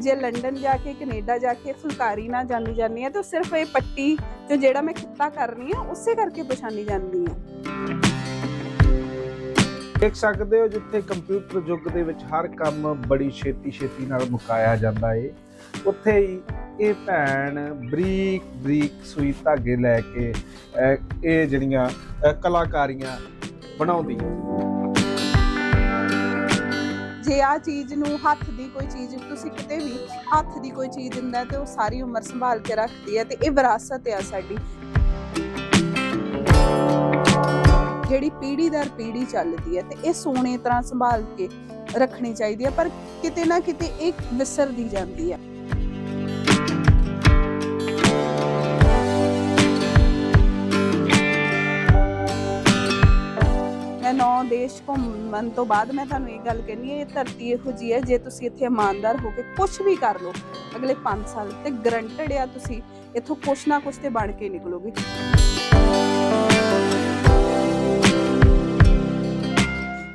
ਜੇ ਲੰਡਨ ਜਾ ਕੇ, ਕੈਨੇਡਾ ਜਾ ਕੇ ਫੁਲਕਾਰੀ ਨਾਲ ਜਾਣੀ ਜਾਂਦੀ ਹੈ, ਤਾਂ ਸਿਰਫ ਇਹ ਪੱਟੀ ਜੋ ਜਿਹੜਾ ਮੈਂ ਕਿੱਤਾ ਕਰਨੀ ਆ ਉਸੇ ਕਰਕੇ ਪਛਾਣੀ ਜਾਂਦੀ ਆ ਦੇਖ ਸਕਦੇ ਹੋ ਜਿੱਥੇ ਕੰਪਿਊਟਰ ਯੁੱਗ ਦੇ ਵਿੱਚ ਹਰ ਕੰਮ ਬੜੀ ਛੇਤੀ ਛੇਤੀ ਨਾਲ ਮੁਕਾਇਆ ਜਾਂਦਾ ਏ। ਉੱਥੇ ਹੀ ਇਹ ਭੈਣ ਬਰੀਕ ਬਰੀਕ ਸੂਈ ਧਾਗੇ ਲੈ ਕੇ ਇਹ ਜਿਹੜੀਆਂ ਕਲਾਕਾਰੀਆਂ ਬਣਾਉਂਦੀ ਹੈ। ਜੇ ਆ ਚੀਜ਼ ਨੂੰ ਹੱਥ ਦੀ ਕੋਈ ਚੀਜ਼, ਤੁਸੀਂ ਕਿਤੇ ਵੀ ਹੱਥ ਦੀ ਕੋਈ ਚੀਜ਼ ਦਿੰਦਾ ਤੇ ਉਹ ਸਾਰੀ ਉਮਰ ਸੰਭਾਲ ਕੇ ਰੱਖਦੀ ਹੈ ਤੇ ਇਹ ਵਿਰਾਸਤ ਆ ਸਾਡੀ। ਜਿਹੜੀ ਪੀੜੀ ਦਰ ਪੀੜੀ ਚੱਲਦੀ ਹੈ ਤੇ ਇਹ ਸੋਹਣੇ ਤਰ੍ਹਾਂ ਸੰਭਾਲ ਕੇ ਰੱਖਣੀ ਚਾਹੀਦੀ ਹੈ, ਪਰ ਕਿਤੇ ਨਾ ਕਿਤੇ ਇਹ ਵਿਸਰਦੀ ਜਾਂਦੀ ਹੈ। ਮੈਂ ਨੌ ਦੇਸ਼ ਘੁੰਮਣ ਤੋਂ ਬਾਅਦ ਮੈਂ ਤੁਹਾਨੂੰ ਇਹ ਗੱਲ ਕਹਿੰਨੀ ਹੈ, ਇਹ ਧਰਤੀ ਇਹੋ ਜੀ ਹੈ, ਜੇ ਤੁਸੀਂ ਇੱਥੇ ਇਮਾਨਦਾਰ ਹੋ ਕੇ ਕੁਝ ਵੀ ਕਰ ਲਓ, ਅਗਲੇ 5 ਸਾਲ ਤੇ ਗਰੰਟਡ ਆ ਤੁਸੀਂ ਇੱਥੋਂ ਕੁਛ ਨਾ ਕੁਛ ਤੇ ਬਣ ਕੇ ਨਿਕਲੋਗੇ।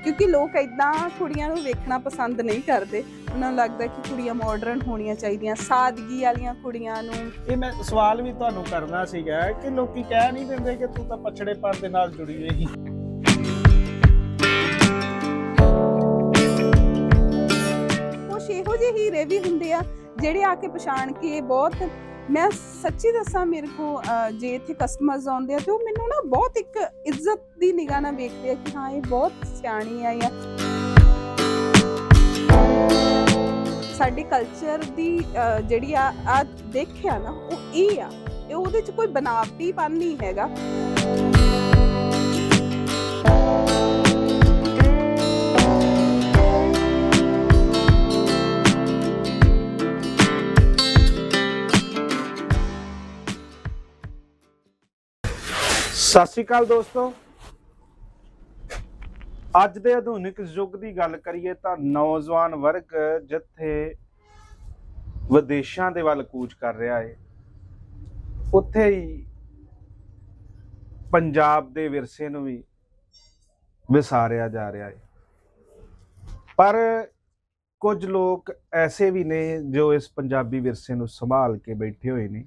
ਕਿਉਂਕਿ ਲੋਕ ਇਦਾਂ ਕੁੜੀਆਂ ਨੂੰ ਵੇਖਣਾ ਪਸੰਦ ਨਹੀਂ ਕਰਦੇ। ਉਹਨਾਂ ਨੂੰ ਲੱਗਦਾ ਕਿ ਕੁੜੀਆਂ ਮਾਡਰਨ ਹੋਣੀਆਂ ਚਾਹੀਦੀਆਂ, ਸਾਦਗੀ ਵਾਲੀਆਂ ਕੁੜੀਆਂ ਨੂੰ। ਇਹ ਮੈਂ ਸਵਾਲ ਵੀ ਤੁਹਾਨੂੰ ਕਰਨਾ ਸੀਗਾ ਕਿ ਲੋਕੀ ਕਹਿ ਨਹੀਂ ਦਿੰਦੇ ਕਿ ਤੂੰ ਤਾਂ ਪਛੜੇਪਣ ਦੇ ਨਾਲ ਜੁੜੀ ਹੋਈ ਕੁਛ ਜਿਹੇ ਹੀਰੇ ਵੀ ਹੁੰਦੇ ਆ ਜਿਹੜੇ ਆ ਕੇ ਪਛਾਣ ਕੇ ਬਹੁਤ ਮੈਂ ਸੱਚੀ ਦੱਸਾਂ ਮੇਰੇ ਕੋ ਜੇ ਇੱਥੇ ਕਸਟਮਰਸ ਆਉਂਦੇ ਆ ਤੇ ਉਹ ਮੈਨੂੰ ਨਾ ਬਹੁਤ ਇੱਕ ਇੱਜ਼ਤ ਦੀ ਨਿਗਾਹ ਨਾਲ ਵੇਖਦੇ ਆ ਕਿ ਹਾਂ ਇਹ ਬਹੁਤ ਸਿਆਣੀ ਆ ਜਾਂ ਸਾਡੇ ਕਲਚਰ ਦੀ ਅਹ, ਜਿਹੜੀ ਆ ਆ ਦੇਖਿਆ ਨਾ ਉਹ ਇਹ ਆ ਇਹ ਉਹਦੇ ਚ ਕੋਈ ਬਨਾਵਟੀਪਨ ਨਹੀਂ ਹੈਗਾ। ਸਤਿ ਸ਼੍ਰੀ ਅਕਾਲ ਦੋਸਤੋ। ਅੱਜ ਦੇ ਆਧੁਨਿਕ ਯੁੱਗ ਦੀ ਗੱਲ ਕਰੀਏ ਤਾਂ ਨੌਜਵਾਨ ਵਰਗ ਜਿੱਥੇ ਵਿਦੇਸ਼ਾਂ ਦੇ ਵੱਲ ਕੂਚ ਕਰ ਰਿਹਾ ਹੈ ਉੱਥੇ ਹੀ ਪੰਜਾਬ ਦੇ ਵਿਰਸੇ ਨੂੰ ਵੀ ਵਿਸਾਰਿਆ ਜਾ ਰਿਹਾ ਹੈ ਪਰ ਕੁਝ ਲੋਕ ਐਸੇ ਵੀ ਨੇ ਜੋ ਇਸ ਪੰਜਾਬੀ ਵਿਰਸੇ ਨੂੰ ਸੰਭਾਲ ਕੇ ਬੈਠੇ ਹੋਏ ਨੇ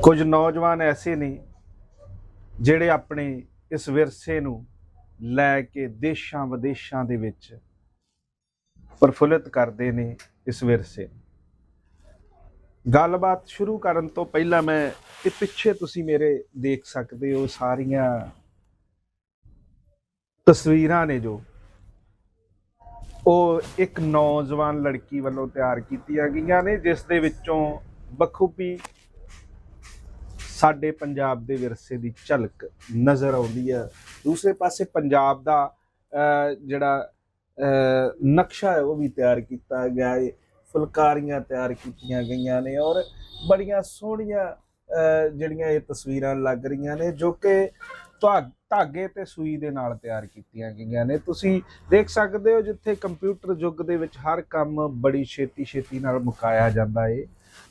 ਕੁਝ ਨੌਜਵਾਨ ਐਸੇ ਨੇ ਜਿਹੜੇ ਆਪਣੇ ਇਸ ਵਿਰਸੇ ਨੂੰ ਲੈ ਕੇ ਦੇਸ਼ਾਂ ਵਿਦੇਸ਼ਾਂ ਦੇ ਵਿੱਚ ਪ੍ਰਫੁੱਲਿਤ ਕਰਦੇ ਨੇ ਇਸ ਵਿਰਸੇ ਨੂੰ। ਗੱਲਬਾਤ ਸ਼ੁਰੂ ਕਰਨ ਤੋਂ ਪਹਿਲਾਂ ਮੈਂ ਇਹ ਪਿੱਛੇ ਤੁਸੀਂ ਮੇਰੇ ਦੇਖ ਸਕਦੇ ਹੋ ਸਾਰੀਆਂ ਤਸਵੀਰਾਂ ਨੇ ਜੋ ਉਹ ਇੱਕ ਨੌਜਵਾਨ ਲੜਕੀ ਵੱਲੋਂ ਤਿਆਰ ਕੀਤੀਆਂ ਗਈਆਂ ਨੇ, ਜਿਸ ਦੇ ਵਿੱਚੋਂ ਬਖੂਬੀ ਸਾਡੇ ਪੰਜਾਬ ਦੇ ਵਿਰਸੇ ਦੀ ਝਲਕ ਨਜ਼ਰ ਆਉਂਦੀ ਹੈ। ਦੂਸਰੇ ਪਾਸੇ ਪੰਜਾਬ ਦਾ ਜਿਹੜਾ ਨਕਸ਼ਾ ਹੈ, ਉਹ ਵੀ ਤਿਆਰ ਕੀਤਾ ਗਿਆ ਹੈ। ਫੁਲਕਾਰੀਆਂ ਤਿਆਰ ਕੀਤੀਆਂ ਗਈਆਂ ਨੇ ਔਰ ਬੜੀਆਂ ਸੋਹਣੀਆਂ ਜਿਹੜੀਆਂ ਇਹ ਤਸਵੀਰਾਂ ਲੱਗ ਰਹੀਆਂ ਨੇ, ਜੋ ਕਿ ਧਾ- ਧਾਗੇ ਤੇ ਸੂਈ ਦੇ ਨਾਲ ਤਿਆਰ ਕੀਤੀਆਂ ਗਈਆਂ ਨੇ। ਤੁਸੀਂ ਦੇਖ ਸਕਦੇ ਹੋ ਜਿੱਥੇ ਕੰਪਿਊਟਰ ਯੁੱਗ ਦੇ ਵਿੱਚ ਹਰ ਕੰਮ ਬੜੀ ਛੇਤੀ ਛੇਤੀ ਨਾਲ ਮੁਕਾਇਆ ਜਾਂਦਾ ਏ।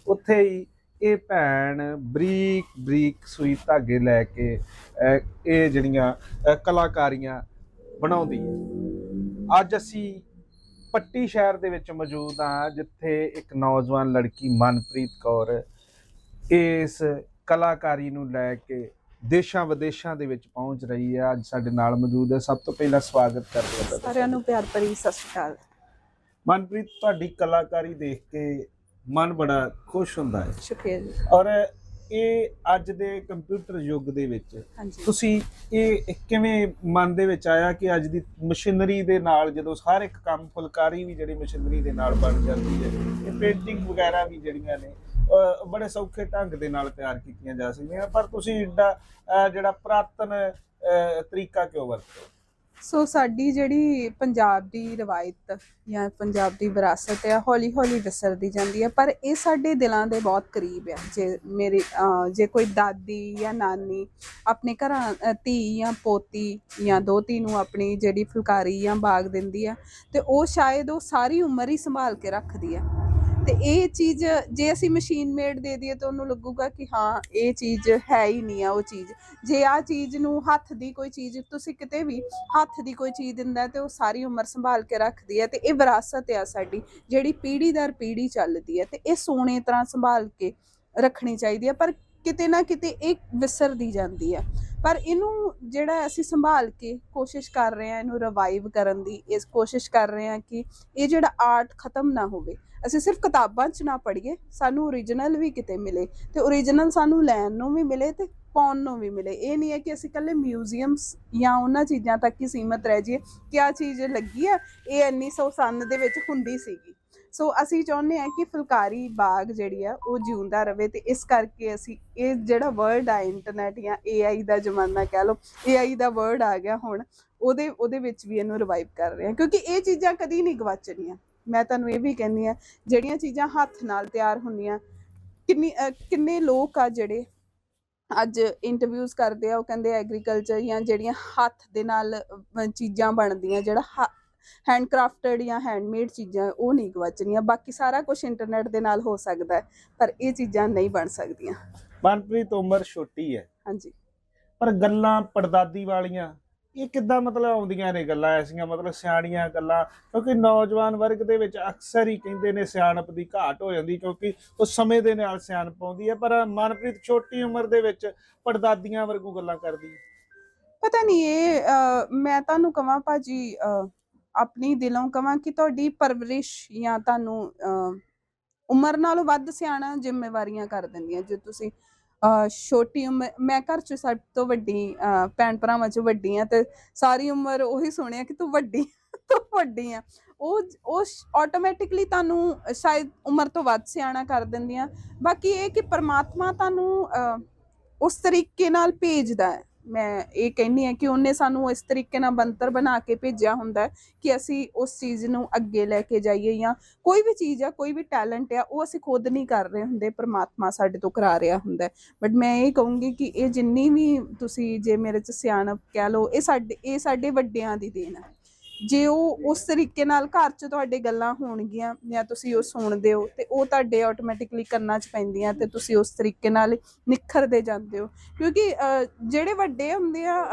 ਉੱਥੇ ਹੀ ਇਹ ਭੈਣ ਬਰੀਕ ਬਰੀਕ ਸੂਈ ਧਾਗੇ ਲੈ ਕੇ ਇਹ ਜਿਹੜੀਆਂ ਕਲਾਕਾਰੀਆਂ ਬਣਾਉਂਦੀ ਹੈ। ਅੱਜ ਅਸੀਂ ਪੱਟੀ ਸ਼ਹਿਰ ਦੇ ਵਿੱਚ ਮੌਜੂਦ ਹਾਂ ਜਿੱਥੇ ਇੱਕ ਨੌਜਵਾਨ ਲੜਕੀ ਮਨਪ੍ਰੀਤ ਕੌਰ ਇਸ ਕਲਾਕਾਰੀ ਨੂੰ ਲੈ ਕੇ ਦੇਸ਼ਾਂ ਵਿਦੇਸ਼ਾਂ ਦੇ ਵਿੱਚ ਪਹੁੰਚ ਰਹੀ ਹੈ। ਅੱਜ ਸਾਡੇ ਨਾਲ ਮੌਜੂਦ ਹੈ। ਸਭ ਤੋਂ ਪਹਿਲਾਂ ਸਵਾਗਤ ਕਰਦੇ ਹਾਂ। ਸਾਰਿਆਂ ਨੂੰ ਪਿਆਰ ਭਰੀ ਸਤਿ ਸ਼੍ਰੀ ਅਕਾਲ। ਮਨਪ੍ਰੀਤ ਤੁਹਾਡੀ ਕਲਾਕਾਰੀ ਦੇਖ ਕੇ ਮਨ ਬੜਾ ਖੁਸ਼ ਹੁੰਦਾ ਹੈ। ਸ਼ੁਕਰੀਆ ਜੀ। ਔਰ ਇਹ ਅੱਜ ਦੇ ਕੰਪਿਊਟਰ ਯੁੱਗ ਦੇ ਵਿੱਚ ਤੁਸੀਂ ਇਹ ਕਿਵੇਂ ਮਨ ਦੇ ਵਿੱਚ ਆਇਆ ਕਿ ਅੱਜ ਦੀ ਮਸ਼ੀਨਰੀ ਦੇ ਨਾਲ ਜਦੋਂ ਹਰ ਇੱਕ ਕੰਮ ਫੁਲਕਾਰੀ ਵੀ ਜਿਹੜੀ ਮਸ਼ੀਨਰੀ ਦੇ ਨਾਲ ਬਣ ਜਾਂਦੀ ਹੈ ਇਹ ਪੇਂਟਿੰਗ ਵਗੈਰਾ ਵੀ ਜਿਹੜੀਆਂ ਨੇ ਬੜੇ ਸੌਖੇ ਢੰਗ ਦੇ ਨਾਲ ਤਿਆਰ ਕੀਤੀਆਂ ਜਾ ਸਕਦੀਆਂ ਪਰ ਤੁਸੀਂ ਅਹ ਜਿਹੜਾ ਪੁਰਾਤਨ ਤਰੀਕਾ ਕਿਉਂ ਵਰਤਦੇ ਹੋ? ਸੋ ਸਾਡੀ ਜਿਹੜੀ ਪੰਜਾਬ ਦੀ ਰਵਾਇਤ ਜਾਂ ਪੰਜਾਬ ਦੀ ਵਿਰਾਸਤ ਹੈ ਹੌਲੀ ਹੌਲੀ ਵਿਸਰਦੀ ਜਾਂਦੀ ਹੈ ਪਰ ਇਹ ਸਾਡੇ ਦਿਲਾਂ ਦੇ ਬਹੁਤ ਕਰੀਬ ਹੈ ਜੇ ਮੇਰੇ ਜੇ ਕੋਈ ਦਾਦੀ ਜਾਂ ਨਾਨੀ ਆਪਣੇ ਘਰਾਂ ਧੀ ਜਾਂ ਪੋਤੀ ਜਾਂ ਦੋਤੀ ਨੂੰ ਆਪਣੀ ਜਿਹੜੀ ਫੁਲਕਾਰੀ ਜਾਂ ਬਾਗ ਦਿੰਦੀ ਹੈ ਤੇ ਉਹ ਸ਼ਾਇਦ ਉਹ ਸਾਰੀ ਉਮਰ ਹੀ ਸੰਭਾਲ ਕੇ ਰੱਖਦੀ ਹੈ ਤੇ ਇਹ ਚੀਜ਼ ਜੇ ਅਸੀਂ ਮਸ਼ੀਨ ਮੇਡ ਦੇ ਦਈਏ ਤਾਂ ਉਹਨੂੰ ਲੱਗੂਗਾ ਕਿ ਹਾਂ, ਇਹ ਚੀਜ਼ ਹੈ ਹੀ ਨਹੀਂ ਆ ਉਹ ਚੀਜ਼। ਜੇ ਆ ਚੀਜ਼ ਨੂੰ ਹੱਥ ਦੀ ਕੋਈ ਚੀਜ਼, ਤੁਸੀਂ ਕਿਤੇ ਵੀ ਹੱਥ ਦੀ ਕੋਈ ਚੀਜ਼ ਦਿੰਦਾ ਹੈ ਤੇ ਉਹ ਸਾਰੀ ਉਮਰ ਸੰਭਾਲ ਕੇ ਰੱਖਦੀ ਹੈ ਤੇ ਇਹ ਵਿਰਾਸਤ ਆ ਸਾਡੀ, ਜਿਹੜੀ ਪੀੜ੍ਹੀ ਦਰ ਪੀੜ੍ਹੀ ਚੱਲਦੀ ਹੈ ਤੇ ਇਹ ਸੋਹਣੇ ਤਰ੍ਹਾਂ ਸੰਭਾਲ ਕੇ ਰੱਖਣੀ ਚਾਹੀਦੀ ਹੈ, ਪਰ ਕਿਤੇ ਨਾ ਕਿਤੇ ਇਹ ਵਿਸਰਦੀ ਜਾਂਦੀ ਹੈ। ਪਰ ਇਹਨੂੰ ਜਿਹੜਾ ਅਸੀਂ ਸੰਭਾਲ ਕੇ ਕੋਸ਼ਿਸ਼ ਕਰ ਰਹੇ ਹਾਂ ਇਹਨੂੰ ਰਿਵਾਈਵ ਕਰਨ ਦੀ, ਇਸ ਕੋਸ਼ਿਸ਼ ਕਰ ਰਹੇ ਹਾਂ ਕਿ ਇਹ ਜਿਹੜਾ ਆਰਟ ਖਤਮ ਨਾ ਹੋਵੇ ਅਸੀਂ ਸਿਰਫ ਕਿਤਾਬਾਂ 'ਚ ਨਾ ਪੜ੍ਹੀਏ, ਸਾਨੂੰ ਓਰੀਜਨਲ ਵੀ ਕਿਤੇ ਮਿਲੇ ਤੇ ਓਰੀਜਨਲ ਸਾਨੂੰ ਲੈਣ ਨੂੰ ਵੀ ਮਿਲੇ ਤੇ ਪਾਉਣ ਨੂੰ ਵੀ ਮਿਲੇ। ਇਹ ਨਹੀਂ ਹੈ ਕਿ ਅਸੀਂ ਇਕੱਲੇ ਮਿਊਜ਼ੀਅਮਸ ਜਾਂ ਉਹਨਾਂ ਚੀਜ਼ਾਂ ਤੱਕ ਹੀ ਸੀਮਤ ਰਹਿ ਜਾਈਏ, ਕਿ ਆ ਚੀਜ਼ ਲੱਗੀ ਆ, ਇਹ 1900 ਸਨ ਦੇ ਵਿੱਚ ਹੁੰਦੀ ਸੀਗੀ। ਸੋ ਅਸੀਂ ਚਾਹੁੰਦੇ ਹਾਂ ਕਿ ਫੁਲਕਾਰੀ ਬਾਗ ਜਿਹੜੀ ਆ, ਉਹ ਜਿਉਂਦਾ ਰਵੇ ਤੇ ਇਸ ਕਰਕੇ ਅਸੀਂ ਇਹ ਜਿਹੜਾ ਵਰਡ ਆ ਇੰਟਰਨੈਟ ਜਾਂ AI ਦਾ ਜ਼ਮਾਨਾ ਕਹਿ ਲਓ AI ਦਾ ਵਰਡ ਆ ਗਿਆ ਹੁਣ, ਉਹਦੇ ਉਹਦੇ ਵਿੱਚ ਵੀ ਇਹਨੂੰ ਰਿਵਾਈਵ ਕਰ ਰਹੇ ਹਾਂ। ਕਿਉਂਕਿ ਇਹ ਚੀਜ਼ਾਂ ਕਦੀ ਨਹੀਂ ਗਵਾਚਣੀਆਂ। ਮੈਂ ਤੁਹਾਨੂੰ ਇਹ ਵੀ ਕਹਿੰਦੀ ਆ ਜਿਹੜੀਆਂ ਚੀਜ਼ਾਂ ਹੱਥ ਨਾਲ ਤਿਆਰ ਹੁੰਦੀਆਂ ਕਿੰਨੀ ਕਿੰਨੇ ਲੋਕ ਆ ਜਿਹੜੇ ਅੱਜ ਇੰਟਰਵਿਊਜ਼ ਕਰਦੇ ਆ ਉਹ ਕਹਿੰਦੇ ਐਗਰੀਕਲਚਰ ਜਾਂ ਜਿਹੜੀਆਂ ਹੱਥ ਦੇ ਨਾਲ ਚੀਜ਼ਾਂ ਬਣਦੀਆਂ ਜਿਹੜਾ ਹੈਂਡਕ੍ਰਾਫਟਡ ਜਾਂ ਹੈਂਡਮੇਡ ਚੀਜ਼ਾਂ ਉਹ ਨਹੀਂ ਗਵਾਚਣੀਆਂ ਬਾਕੀ ਸਾਰਾ ਕੁਝ ਇੰਟਰਨੈਟ ਦੇ ਨਾਲ ਹੋ ਸਕਦਾ ਹੈ ਪਰ ਇਹ ਚੀਜ਼ਾਂ ਨਹੀਂ ਬਣ ਸਕਦੀਆਂ। ਮਨਪ੍ਰੀਤ ਉਮਰ ਛੋਟੀ ਹੈ। ਹਾਂਜੀ। ਪਰ ਗੱਲਾਂ ਪੜਦਾਦੀ ਵਾਲੀਆਂ ਇਹ ਕਿੱਦਾਂ ਮਤਲਬ ਆਉਂਦੀਆਂ ਨੇ ਗੱਲਾਂ ਐਸੀਆਂ ਮਤਲਬ ਸਿਆਣੀਆਂ ਗੱਲਾਂ? ਕਿਉਂਕਿ ਨੌਜਵਾਨ ਵਰਗ ਦੇ ਵਿੱਚ ਅਕਸਰ ਹੀ ਕਹਿੰਦੇ ਨੇ ਸਿਆਣਪ ਦੀ ਘਾਟ ਹੋ ਜਾਂਦੀ ਕਿਉਂਕਿ ਉਹ ਸਮੇਂ ਦੇ ਨਾਲ ਸਿਆਣਪ ਆਉਂਦੀ ਹੈ ਪਰ ਮਨਪ੍ਰੀਤ ਛੋਟੀ ਉਮਰ ਦੇ ਵਿੱਚ ਪੜਦਾਦੀਆਂ ਵਰਗੂ ਗੱਲਾਂ ਕਰਦੀ ਪਤਾ ਨਹੀਂ ਇਹ ਮੈਂ ਤੁਹਾਨੂੰ ਕਹਾਂ ਭਾਜੀ ਆਪਣੀ ਦਿਲੋਂ ਕਹਾਂ ਕਿ ਤੁਹਾਡੀ ਪਰਵਰਿਸ਼ ਜਾਂ ਤੁਹਾਨੂੰ ਅਹ, ਉਮਰ ਨਾਲੋਂ ਵੱਧ ਸਿਆਣਾ ਜ਼ਿੰਮੇਵਾਰੀਆਂ ਕਰ ਦਿੰਦੀਆਂ ਜੇ ਤੁਸੀਂ ਛੋਟੀ ਉਮਰ, ਮੈਂ ਘਰ ਚ ਸਭ ਤੋਂ ਵੱਡੀ ਭੈਣ ਭਰਾਵਾਂ ਚ ਵੱਡੀ ਆ ਤੇ ਸਾਰੀ ਉਮਰ ਉਹੀ ਸੁਣਿਆ ਕਿ ਤੂੰ ਵੱਡੀ ਤੂੰ ਵੱਡੀ ਆ। ਉਹ ਉਹ ਆਟੋਮੈਟਿਕਲੀ ਤੁਹਾਨੂੰ ਸ਼ਾਇਦ ਉਮਰ ਤੋਂ ਵੱਧ ਸਿਆਣਾ ਕਰ ਦਿੰਦੀਆਂ। ਬਾਕੀ ਇਹ ਕਿ ਪਰਮਾਤਮਾ ਤੁਹਾਨੂੰ ਉਸ ਤਰੀਕੇ ਨਾਲ ਭੇਜਦਾ ਹੈ। ਮੈਂ ਇਹ ਕਹਿੰਨੀ ਆ ਕਿ ਉਹਨੇ ਸਾਨੂੰ ਇਸ ਤਰੀਕੇ ਨਾਲ ਬੰਤਰ ਬਣਾ ਕੇ ਭੇਜਿਆ ਹੁੰਦਾ ਕਿ ਅਸੀਂ ਉਸ ਚੀਜ਼ ਨੂੰ ਅੱਗੇ ਲੈ ਕੇ ਜਾਈਏ ਜਾਂ ਕੋਈ ਵੀ ਚੀਜ਼ ਆ, ਕੋਈ ਵੀ ਟੈਲੈਂਟ ਆ, ਉਹ ਅਸੀਂ ਖੁਦ ਨਹੀਂ ਕਰ ਰਹੇ ਹੁੰਦੇ, ਪਰਮਾਤਮਾ ਸਾਡੇ ਤੋਂ ਕਰਾ ਰਿਹਾ ਹੁੰਦਾ ਬਟ ਮੈਂ ਇਹ ਕਹੂੰਗੀ ਕਿ ਇਹ ਜਿੰਨੀ ਵੀ ਤੁਸੀਂ ਜੇ ਮੇਰੇ ਚ ਸਿਆਣਪ ਕਹਿ ਲਓ, ਇਹ ਸਾਡੇ ਇਹ ਸਾਡੇ ਵੱਡਿਆਂ ਦੀ ਦੇਣ ਹੈ ਜੇ ਉਹ ਉਸ ਤਰੀਕੇ ਨਾਲ ਘਰ 'ਚ ਤੁਹਾਡੇ ਗੱਲਾਂ ਹੋਣਗੀਆਂ ਜਾਂ ਤੁਸੀਂ ਉਹ ਸੁਣਦੇ ਹੋ ਤੇ ਉਹ ਤੁਹਾਡੇ ਆਟੋਮੈਟਿਕਲੀ ਕੰਨਾਂ 'ਚ ਪੈਂਦੀਆਂ ਤੇ ਤੁਸੀਂ ਉਸ ਤਰੀਕੇ ਨਾਲ ਨਿਖਰਦੇ ਜਾਂਦੇ ਹੋ। ਕਿਉਂਕਿ ਜਿਹੜੇ ਵੱਡੇ ਹੁੰਦੇ ਆ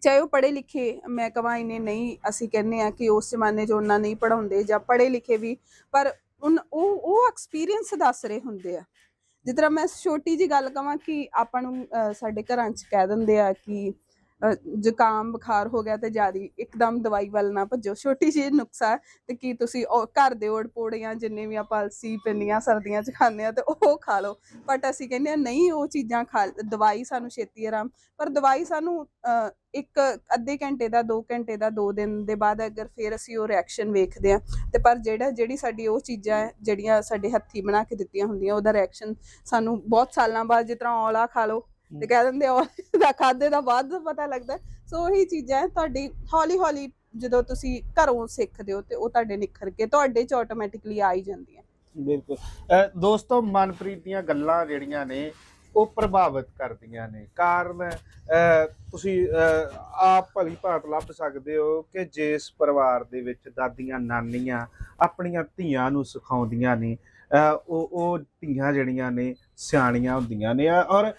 ਚਾਹੇ ਉਹ ਪੜ੍ਹੇ ਲਿਖੇ, ਮੈਂ ਕਹਾਂ ਇਹਨੇ ਨਹੀਂ, ਅਸੀਂ ਕਹਿੰਦੇ ਆ ਕਿ ਉਸ ਜ਼ਮਾਨੇ 'ਚ ਉਹਨਾਂ ਨਹੀਂ ਪੜਾਉਂਦੇ ਜਾਂ ਪੜ੍ਹੇ ਲਿਖੇ ਵੀ, ਪਰ ਉਨ- ਉਹ ਉਹ ਐਕਸਪੀਰੀਅੰਸ ਦੱਸ ਰਹੇ ਹੁੰਦੇ ਆ। ਜਿਸ ਤਰ੍ਹਾਂ ਮੈਂ ਛੋਟੀ ਜੀ ਗੱਲ ਕਹਾਂ ਕਿ ਆਪਾਂ ਨੂੰ ਸਾਡੇ ਘਰਾਂ 'ਚ ਕਹਿ ਦਿੰਦੇ ਆ ਕਿ ਜ਼ੁਕਾਮ ਬੁਖਾਰ ਹੋ ਗਿਆ ਤੇ ਜਿਆਦੀ ਇੱਕਦਮ ਦਵਾਈ ਵੱਲ ਨਾ ਭੱਜੋ। ਛੋਟੀ ਜਿਹੀ ਨੁਕਸਾ ਹੈ ਤੇ ਕੀ ਤੁਸੀਂ ਉਹ ਘਰ ਦੇ ਓੜ ਪੋੜੀਆਂ ਜਿੰਨੇ ਵੀ ਆਪਾਂ ਅਲਸੀ ਪਿੰਨੀਆਂ ਸਰਦੀਆਂ 'ਚ ਖਾਂਦੇ ਆ ਤੇ ਉਹ ਖਾ ਲਓ। ਬਟ ਅਸੀਂ ਕਹਿੰਦੇ ਆ ਨਹੀਂ ਉਹ ਚੀਜ਼ਾਂ ਖਾ ਦਵਾਈ ਸਾਨੂੰ ਛੇਤੀ ਆਰਾਮ। ਪਰ ਦਵਾਈ ਸਾਨੂੰ ਅਹ, ਇੱਕ ਅੱਧੇ ਘੰਟੇ ਦਾ 2 ਘੰਟੇ ਦਾ 2 ਦਿਨ ਦੇ ਬਾਅਦ ਅਗਰ ਫਿਰ ਅਸੀਂ ਉਹ ਰਿਐਕਸ਼ਨ ਵੇਖਦੇ ਆ ਤੇ ਪਰ ਜਿਹੜਾ ਜਿਹੜੀ ਸਾਡੀ ਉਹ ਚੀਜ਼ਾਂ ਹੈ ਜਿਹੜੀਆਂ ਸਾਡੇ ਹੱਥੀ ਬਣਾ ਕੇ ਦਿੱਤੀਆਂ ਹੁੰਦੀਆਂ ਉਹਦਾ ਰਿਐਕਸ਼ਨ ਸਾਨੂੰ ਬਹੁਤ ਸਾਲਾਂ ਬਾਅਦ ਜਿਸ ਤਰ੍ਹਾਂ ਔਲਾ ਖਾ ਲਓ ਤੇ ਕਹਿ ਦਿੰਦੇ ਔਲੇ ਦਾ ਖਾਦੇ ਦਾ ਬਾਅਦ ਪਤਾ ਲੱਗਦਾ। ਸੋ ਉਹੀ ਚੀਜ਼ਾਂ ਤੁਹਾਡੀ ਹੌਲੀ ਹੌਲੀ ਜਦੋਂ ਤੁਸੀਂ ਘਰੋਂ ਸਿੱਖਦੇ ਹੋ ਤੇ ਉਹ ਤੁਹਾਡੇ ਨਿਖਰ ਕੇ, ਤੁਹਾਡੇ ਚ ਆਟੋਮੈਟਿਕਲੀ ਆ ਹੀ ਜਾਂਦੀਆਂ। ਬਿਲਕੁਲ। ਦੋਸਤੋ, ਮਨਪ੍ਰੀਤ ਦੀਆਂ ਗੱਲਾਂ ਜਿਹੜੀਆਂ ਨੇ ਉਹ ਪ੍ਰਭਾਵਿਤ ਕਰਦੀਆਂ ਨੇ। ਕਾਰਨ ਤੁਸੀਂ ਆਪ ਭਲੀ ਭਾਂਤ ਲੱਭ ਸਕਦੇ ਹੋ ਕਿ ਜਿਸ ਪਰਿਵਾਰ ਦੇ ਵਿੱਚ ਦਾਦੀਆਂ, ਨਾਨੀਆਂ ਆਪਣੀਆਂ ਧੀਆਂ ਨੂੰ ਸਿਖਾਉਂਦੀਆਂ ਨੇ ਉਹ ਉਹ ਧੀਆਂ ਜਿਹੜੀਆਂ ਨੇ ਸਿਆਣੀਆਂ ਹੁੰਦੀਆਂ ਨੇ। ਔਰ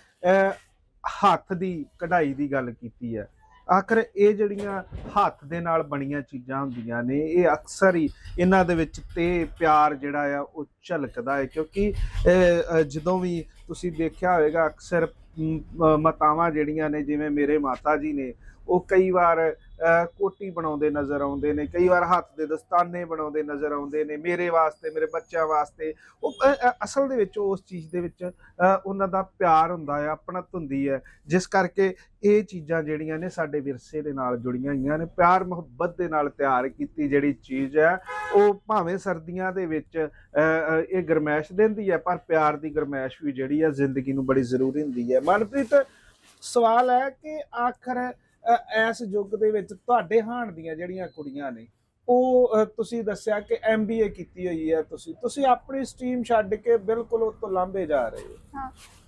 ਹੱਥ ਦੀ, ਕਢਾਈ ਦੀ ਗੱਲ ਕੀਤੀ ਹੈ। ਆਖਰ ਇਹ ਜਿਹੜੀਆਂ ਹੱਥ ਦੇ ਨਾਲ ਬਣੀਆਂ ਚੀਜ਼ਾਂ ਹੁੰਦੀਆਂ ਨੇ, ਇਹ ਅਕਸਰ ਹੀ ਇਹਨਾਂ ਦੇ ਵਿੱਚ ਤੇ ਪਿਆਰ ਜਿਹੜਾ ਆ ਉਹ ਝਲਕਦਾ ਹੈ। ਕਿਉਂਕਿ ਜਦੋਂ ਵੀ ਤੁਸੀਂ ਦੇਖਿਆ ਹੋਵੇਗਾ ਅਕਸਰ ਮਾਤਾਵਾਂ ਜਿਹੜੀਆਂ ਨੇ, ਜਿਵੇਂ ਮੇਰੇ ਮਾਤਾ ਜੀ ਨੇ, ਉਹ ਕਈ ਵਾਰ ਕੋਟੀ ਬਣਾਉਂਦੇ ਨਜ਼ਰ ਆਉਂਦੇ ਨੇ, ਕਈ ਵਾਰ ਹੱਥ ਦੇ ਦਸਤਾਨੇ ਬਣਾਉਂਦੇ ਨਜ਼ਰ ਆਉਂਦੇ ਨੇ, ਮੇਰੇ ਵਾਸਤੇ, ਮੇਰੇ ਬੱਚਿਆਂ ਵਾਸਤੇ। ਉਹ ਅਸਲ ਦੇ ਵਿੱਚ ਉਸ ਚੀਜ਼ ਦੇ ਵਿੱਚ ਉਹਨਾਂ ਦਾ ਪਿਆਰ ਹੁੰਦਾ ਹੈ, ਆਪਣਤ ਹੁੰਦੀ ਹੈ। ਜਿਸ ਕਰਕੇ ਇਹ ਚੀਜ਼ਾਂ ਜਿਹੜੀਆਂ ਨੇ ਸਾਡੇ ਵਿਰਸੇ ਦੇ ਨਾਲ ਜੁੜੀਆਂ ਹੋਈਆਂ ਨੇ, ਪਿਆਰ, ਮੁਹੱਬਤ ਦੇ ਨਾਲ ਤਿਆਰ ਕੀਤੀ ਜਿਹੜੀ ਚੀਜ਼ ਹੈ, ਉਹ ਭਾਵੇਂ ਸਰਦੀਆਂ ਦੇ ਵਿੱਚ ਇਹ ਗਰਮੈਸ਼ ਦਿੰਦੀ ਹੈ, ਪਰ ਪਿਆਰ ਦੀ ਗਰਮੈਸ਼ ਵੀ ਜਿਹੜੀ ਹੈ, ਜ਼ਿੰਦਗੀ ਨੂੰ ਬੜੀ ਜ਼ਰੂਰੀ ਹੁੰਦੀ ਹੈ। ਮਨਪ੍ਰੀਤ, ਸਵਾਲ ਹੈ ਕਿ ਆਖਰ ਇਸ ਯੁੱਗ ਦੇ ਵਿੱਚ ਤੁਹਾਡੇ ਹਾਣ ਦੀਆਂ ਜਿਹੜੀਆਂ ਕੁੜੀਆਂ ਨੇ ਉਹ ਤੁਸੀਂ ਦੱਸਿਆ ਕਿ ਐਮਬੀਏ ਕੀਤੀ ਹੋਈ ਹੈ ਤੁਸੀਂ ਤੁਸੀਂ ਆਪਣੀ ਸਟਰੀਮ ਛੱਡ ਕੇ ਬਿਲਕੁਲ ਉਹ ਤੋਂ ਲਾਂਭੇ ਜਾ ਰਹੇ ਹੋ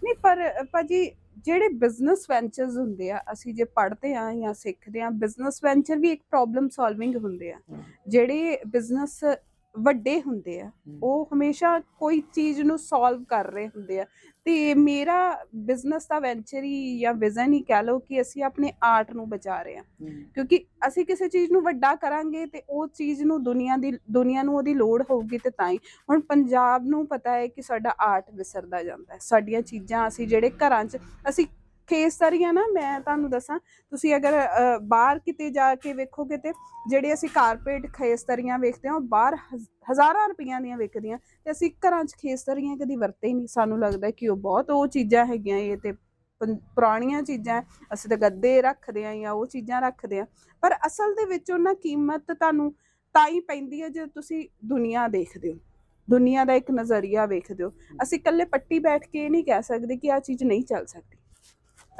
ਨਹੀਂ ਪਰ ਭਾਜੀ ਜਿਹੜੇ ਬਿਜ਼ਨਸ ਵੈਂਚਰਸ ਹੁੰਦੇ ਆ ਅਸੀਂ ਜੇ ਪੜ੍ਹਦੇ ਆ ਜਾਂ ਸਿੱਖਦੇ ਆ ਬਿਜ਼ਨਸ ਵੈਂਚਰ ਵੀ ਇੱਕ ਪ੍ਰੋਬਲਮ ਸੋਲਵਿੰਗ ਹੁੰਦੇ ਆ। ਜਿਹੜੇ ਬਿਜ਼ਨਸ ਵੱਡੇ ਹੁੰਦੇ ਆ। ਉਹ ਹਮੇਸ਼ਾ ਕੋਈ ਚੀਜ਼ ਨੂੰ ਸੋਲਵ ਕਰ ਰਹੇ ਹੁੰਦੇ ਆ। ਤੇ ਮੇਰਾ ਬਿਜ਼ਨਸ ਦਾ ਵੈਂਚਰ ਹੀ ਜਾਂ ਵਿਜ਼ਨ ਹੀ ਕਹਿ ਲਓ ਕਿ ਅਸੀਂ ਆਪਣੇ ਆਰਟ ਨੂੰ ਬਚਾ ਰਹੇ ਹਾਂ। ਕਿਉਂਕਿ ਅਸੀਂ ਕਿਸੇ ਚੀਜ਼ ਨੂੰ ਵੱਡਾ ਕਰਾਂਗੇ ਤੇ ਉਹ ਚੀਜ਼ ਨੂੰ ਦੁਨੀਆ ਦੀ ਦੁਨੀਆ ਨੂੰ ਉਹਦੀ ਲੋੜ ਹੋਊਗੀ ਤੇ ਤਾਂ ਹੀ। ਹੁਣ ਪੰਜਾਬ ਨੂੰ ਪਤਾ ਹੈ ਕਿ ਸਾਡਾ ਆਰਟ ਵਿਸਰਦਾ ਜਾਂਦਾ ਹੈ। ਸਾਡੀਆਂ ਚੀਜ਼ਾਂ ਅਸੀਂ ਜਿਹੜੇ ਘਰਾਂ 'ਚ ਅਸੀਂ ਖੇਸਤਰੀਆਂ ਨਾ, ਮੈਂ ਤੁਹਾਨੂੰ ਦੱਸਾਂ, ਤੁਸੀਂ ਅਗਰ ਬਾਹਰ ਕਿਤੇ ਜਾ ਕੇ ਵੇਖੋਗੇ ਤੇ ਜਿਹੜੇ ਅਸੀਂ ਕਾਰਪੇਟ ਖੇਸਤਰੀਆਂ ਵੇਖਦੇ ਹਾਂ, ਉਹ ਬਾਹਰ ਹਜ਼- ਹਜ਼ਾਰਾਂ ਰੁਪਈਆਂ ਦੀਆਂ ਵਿਕਦੀਆਂ ਤੇ ਅਸੀਂ ਘਰਾਂ 'ਚ ਖੇਸਤਰੀਆਂ ਕਦੀ ਵਰਤੇ ਹੀ ਨਹੀਂ। ਸਾਨੂੰ ਲੱਗਦਾ ਕਿ ਉਹ ਬਹੁਤ ਉਹ ਚੀਜ਼ਾਂ ਹੈਗੀਆਂ ਇਹ ਤੇ ਪੰ- ਪੁਰਾਣੀਆਂ ਚੀਜ਼ਾਂ, ਅਸੀਂ ਤਾਂ ਗੱਦੇ ਰੱਖਦੇ ਆ ਜਾਂ ਉਹ ਚੀਜ਼ਾਂ ਰੱਖਦੇ ਆ ਪਰ ਅਸਲ ਦੇ ਵਿੱਚ ਉਹਨਾਂ ਕੀਮਤ ਤੁਹਾਨੂੰ ਤਾਂ ਹੀ ਪੈਂਦੀ ਹੈ ਜੇ ਤੁਸੀਂ ਦੁਨੀਆ ਦੇਖਦੇ ਹੋ। ਦੁਨੀਆ ਦਾ ਇੱਕ ਨਜ਼ਰੀਆ ਵੇਖਦੇ ਹੋ। ਅਸੀਂ ਇਕੱਲੇ ਪੱਟੀ ਬੈਠ ਕੇ ਇਹ ਨਹੀਂ ਕਹਿ ਸਕਦੇ ਕਿ ਆ ਚੀਜ਼ ਨਹੀਂ ਚੱਲ ਸਕਦੀ।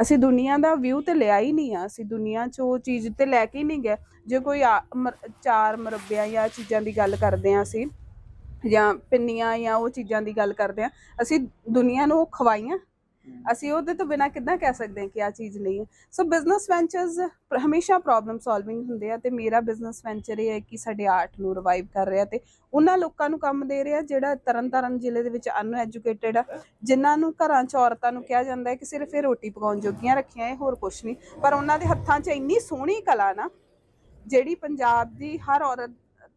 ਅਸੀਂ ਦੁਨੀਆ ਦਾ ਵਿਊ ਤੇ ਲਿਆ ਹੀ ਨਹੀਂ ਆ, ਅਸੀਂ ਦੁਨੀਆ 'ਚ ਉਹ ਚੀਜ਼ ਤੇ ਲੈ ਕੇ ਹੀ ਨਹੀਂ ਗਏ। ਜੇ ਕੋਈ ਆ- ਮਰ- ਚਾਰ ਮਰਬਿਆਂ ਜਾਂ ਚੀਜ਼ਾਂ ਦੀ ਗੱਲ ਕਰਦੇ ਆ ਅਸੀਂ ਜਾਂ ਪਿੰਨੀਆਂ ਜਾਂ ਉਹ ਚੀਜ਼ਾਂ ਦੀ ਗੱਲ ਕਰਦੇ ਆ ਅਸੀਂ ਦੁਨੀਆ ਨੂੰ ਉਹ ਖਵਾਈਆਂ। ਅਸੀਂ ਉਹਦੇ ਤੋਂ ਬਿਨਾ ਕਿੱਦਾਂ ਕਹਿ ਸਕਦੇ ਹਾਂ ਕਿ ਆ ਚੀਜ਼ ਨਹੀਂ ਹੈ। ਸੋ ਬਿਜ਼ਨਸ ਵੈਂਚਰਸ ਹਮੇਸ਼ਾ ਪ੍ਰੋਬਲਮ ਸੋਲਵਿੰਗ ਹੁੰਦੇ ਆ ਤੇ ਮੇਰਾ ਬਿਜ਼ਨਸ ਵੈਂਚਰ ਇਹ ਹੈ ਕਿ ਸਾਡੇ ਆਰਟ ਨੂੰ ਰਿਵਾਈਵ ਕਰ ਰਿਹਾ ਤੇ ਉਹਨਾਂ ਲੋਕਾਂ ਨੂੰ ਕੰਮ ਦੇ ਰਿਹਾ ਜਿਹੜਾ ਤਰਨਤਾਰਨ ਜ਼ਿਲ੍ਹੇ ਦੇ ਵਿੱਚ ਅਨਐਜੂਕੇਟਿਡ ਆ, ਜਿਨ੍ਹਾਂ ਨੂੰ ਘਰਾਂ 'ਚ ਔਰਤਾਂ ਨੂੰ ਕਿਹਾ ਜਾਂਦਾ ਹੈ ਕਿ ਸਿਰਫ ਇਹ ਰੋਟੀ ਪਕਾਉਣ ਜੋਗੀਆਂ ਰੱਖੀਆਂ, ਇਹ ਹੋਰ ਕੁਝ ਨਹੀਂ। ਪਰ ਉਹਨਾਂ ਦੇ ਹੱਥਾਂ 'ਚ ਇੰਨੀ ਸੋਹਣੀ ਕਲਾ ਨਾ, ਜਿਹੜੀ ਪੰਜਾਬ ਦੀ ਹਰ ਔਰਤ